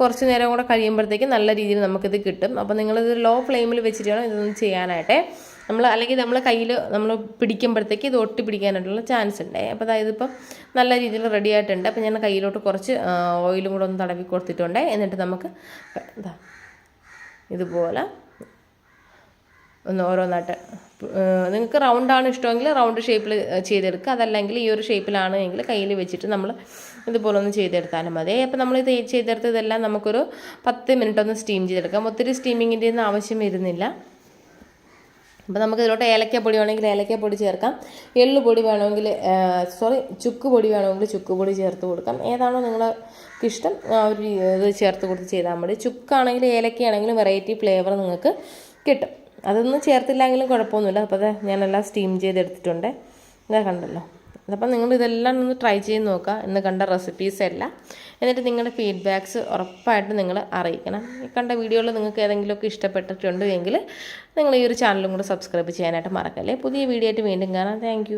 കുറച്ച് നേരം കൂടെ കഴിയുമ്പോഴത്തേക്ക് നല്ല രീതിയിൽ നമുക്കിത് കിട്ടും. അപ്പോൾ നിങ്ങളിത് ലോ ഫ്ലെയിമിൽ വെച്ചിട്ട് വേണം ഇതൊന്നും ചെയ്യാനായിട്ട്. നമ്മൾ അല്ലെങ്കിൽ നമ്മൾ കയ്യിൽ നമ്മൾ പിടിക്കുമ്പോഴത്തേക്ക് ഇത് ഒട്ടി പിടിക്കാനായിട്ടുള്ള ചാൻസ് ഉണ്ട്. അപ്പോൾ അതായത് ഇപ്പം നല്ല രീതിയിൽ റെഡി ആയിട്ടുണ്ട്. അപ്പോൾ ഞാൻ കയ്യിലോട്ട് കുറച്ച് ഓയിലും കൂടെ ഒന്ന് തടവി കൊടുത്തിട്ടുണ്ട്. എന്നിട്ട് നമുക്ക് ഇതാ ഇതുപോലെ ഒന്ന് ഓരോന്നായിട്ട്. നിങ്ങൾക്ക് റൗണ്ടാണ് ഇഷ്ടമെങ്കിൽ റൗണ്ട് ഷേപ്പിൽ ചെയ്തെടുക്കുക. അതല്ലെങ്കിൽ ഈ ഒരു ഷേപ്പിലാണ് എങ്കിൽ കയ്യിൽ വെച്ചിട്ട് നമ്മൾ ഇതുപോലെ ഒന്ന് ചെയ്തെടുത്താലും മതി. അപ്പോൾ നമ്മൾ ഇത് ചെയ്തെടുത്ത് ഇതെല്ലാം നമുക്കൊരു പത്ത് മിനിറ്റ് ഒന്ന് സ്റ്റീം ചെയ്തെടുക്കാം. ഒത്തിരി സ്റ്റീമിങ്ങിന്റെ ഒന്നും ആവശ്യം വരുന്നില്ല. അപ്പോൾ നമുക്ക് ഇതിലോട്ട് ഏലക്കപ്പൊടി വേണമെങ്കിൽ ഏലക്കപ്പൊടി ചേർക്കാം. എള്ള് പൊടി വേണമെങ്കിൽ സോറി ചുക്ക് പൊടി വേണമെങ്കിൽ ചുക്ക് പൊടി ചേർത്ത് കൊടുക്കാം. ഏതാണോ നിങ്ങൾക്ക് ഇഷ്ടം ആ ഒരു ഇത് ചേർത്ത് കൊടുത്ത് ചെയ്താൽ മതി. ചുക്കാണെങ്കിൽ ഏലക്കയാണെങ്കിലും വെറൈറ്റി ഫ്ലേവർ നിങ്ങൾക്ക് കിട്ടും. അതൊന്നും ചേർത്തില്ലെങ്കിലും കുഴപ്പമൊന്നുമില്ല. അപ്പോൾ ഞാനെല്ലാം സ്റ്റീം ചെയ്തെടുത്തിട്ടുണ്ട്. ഇതാ കണ്ടല്ലോ. അപ്പം നിങ്ങൾ ഇതെല്ലാം ഒന്ന് ട്രൈ ചെയ്ത് നോക്കുക. ഇന്ന് കണ്ട റെസിപ്പീസ് എല്ലാം. എന്നിട്ട് നിങ്ങളുടെ ഫീഡ്ബാക്ക്സ് ഉറപ്പായിട്ട് നിങ്ങൾ അറിയിക്കണം. ഈ കണ്ട വീഡിയോയിൽ നിങ്ങൾക്ക് ഏതെങ്കിലുമൊക്കെ ഇഷ്ടപ്പെട്ടിട്ടുണ്ട് നിങ്ങൾ ഈ ഒരു ചാനലും കൂടെ സബ്സ്ക്രൈബ് ചെയ്യാനായിട്ട് മറക്കല്ലേ. പുതിയ വീഡിയോ ആയിട്ട് വീണ്ടും കാണാം. താങ്ക്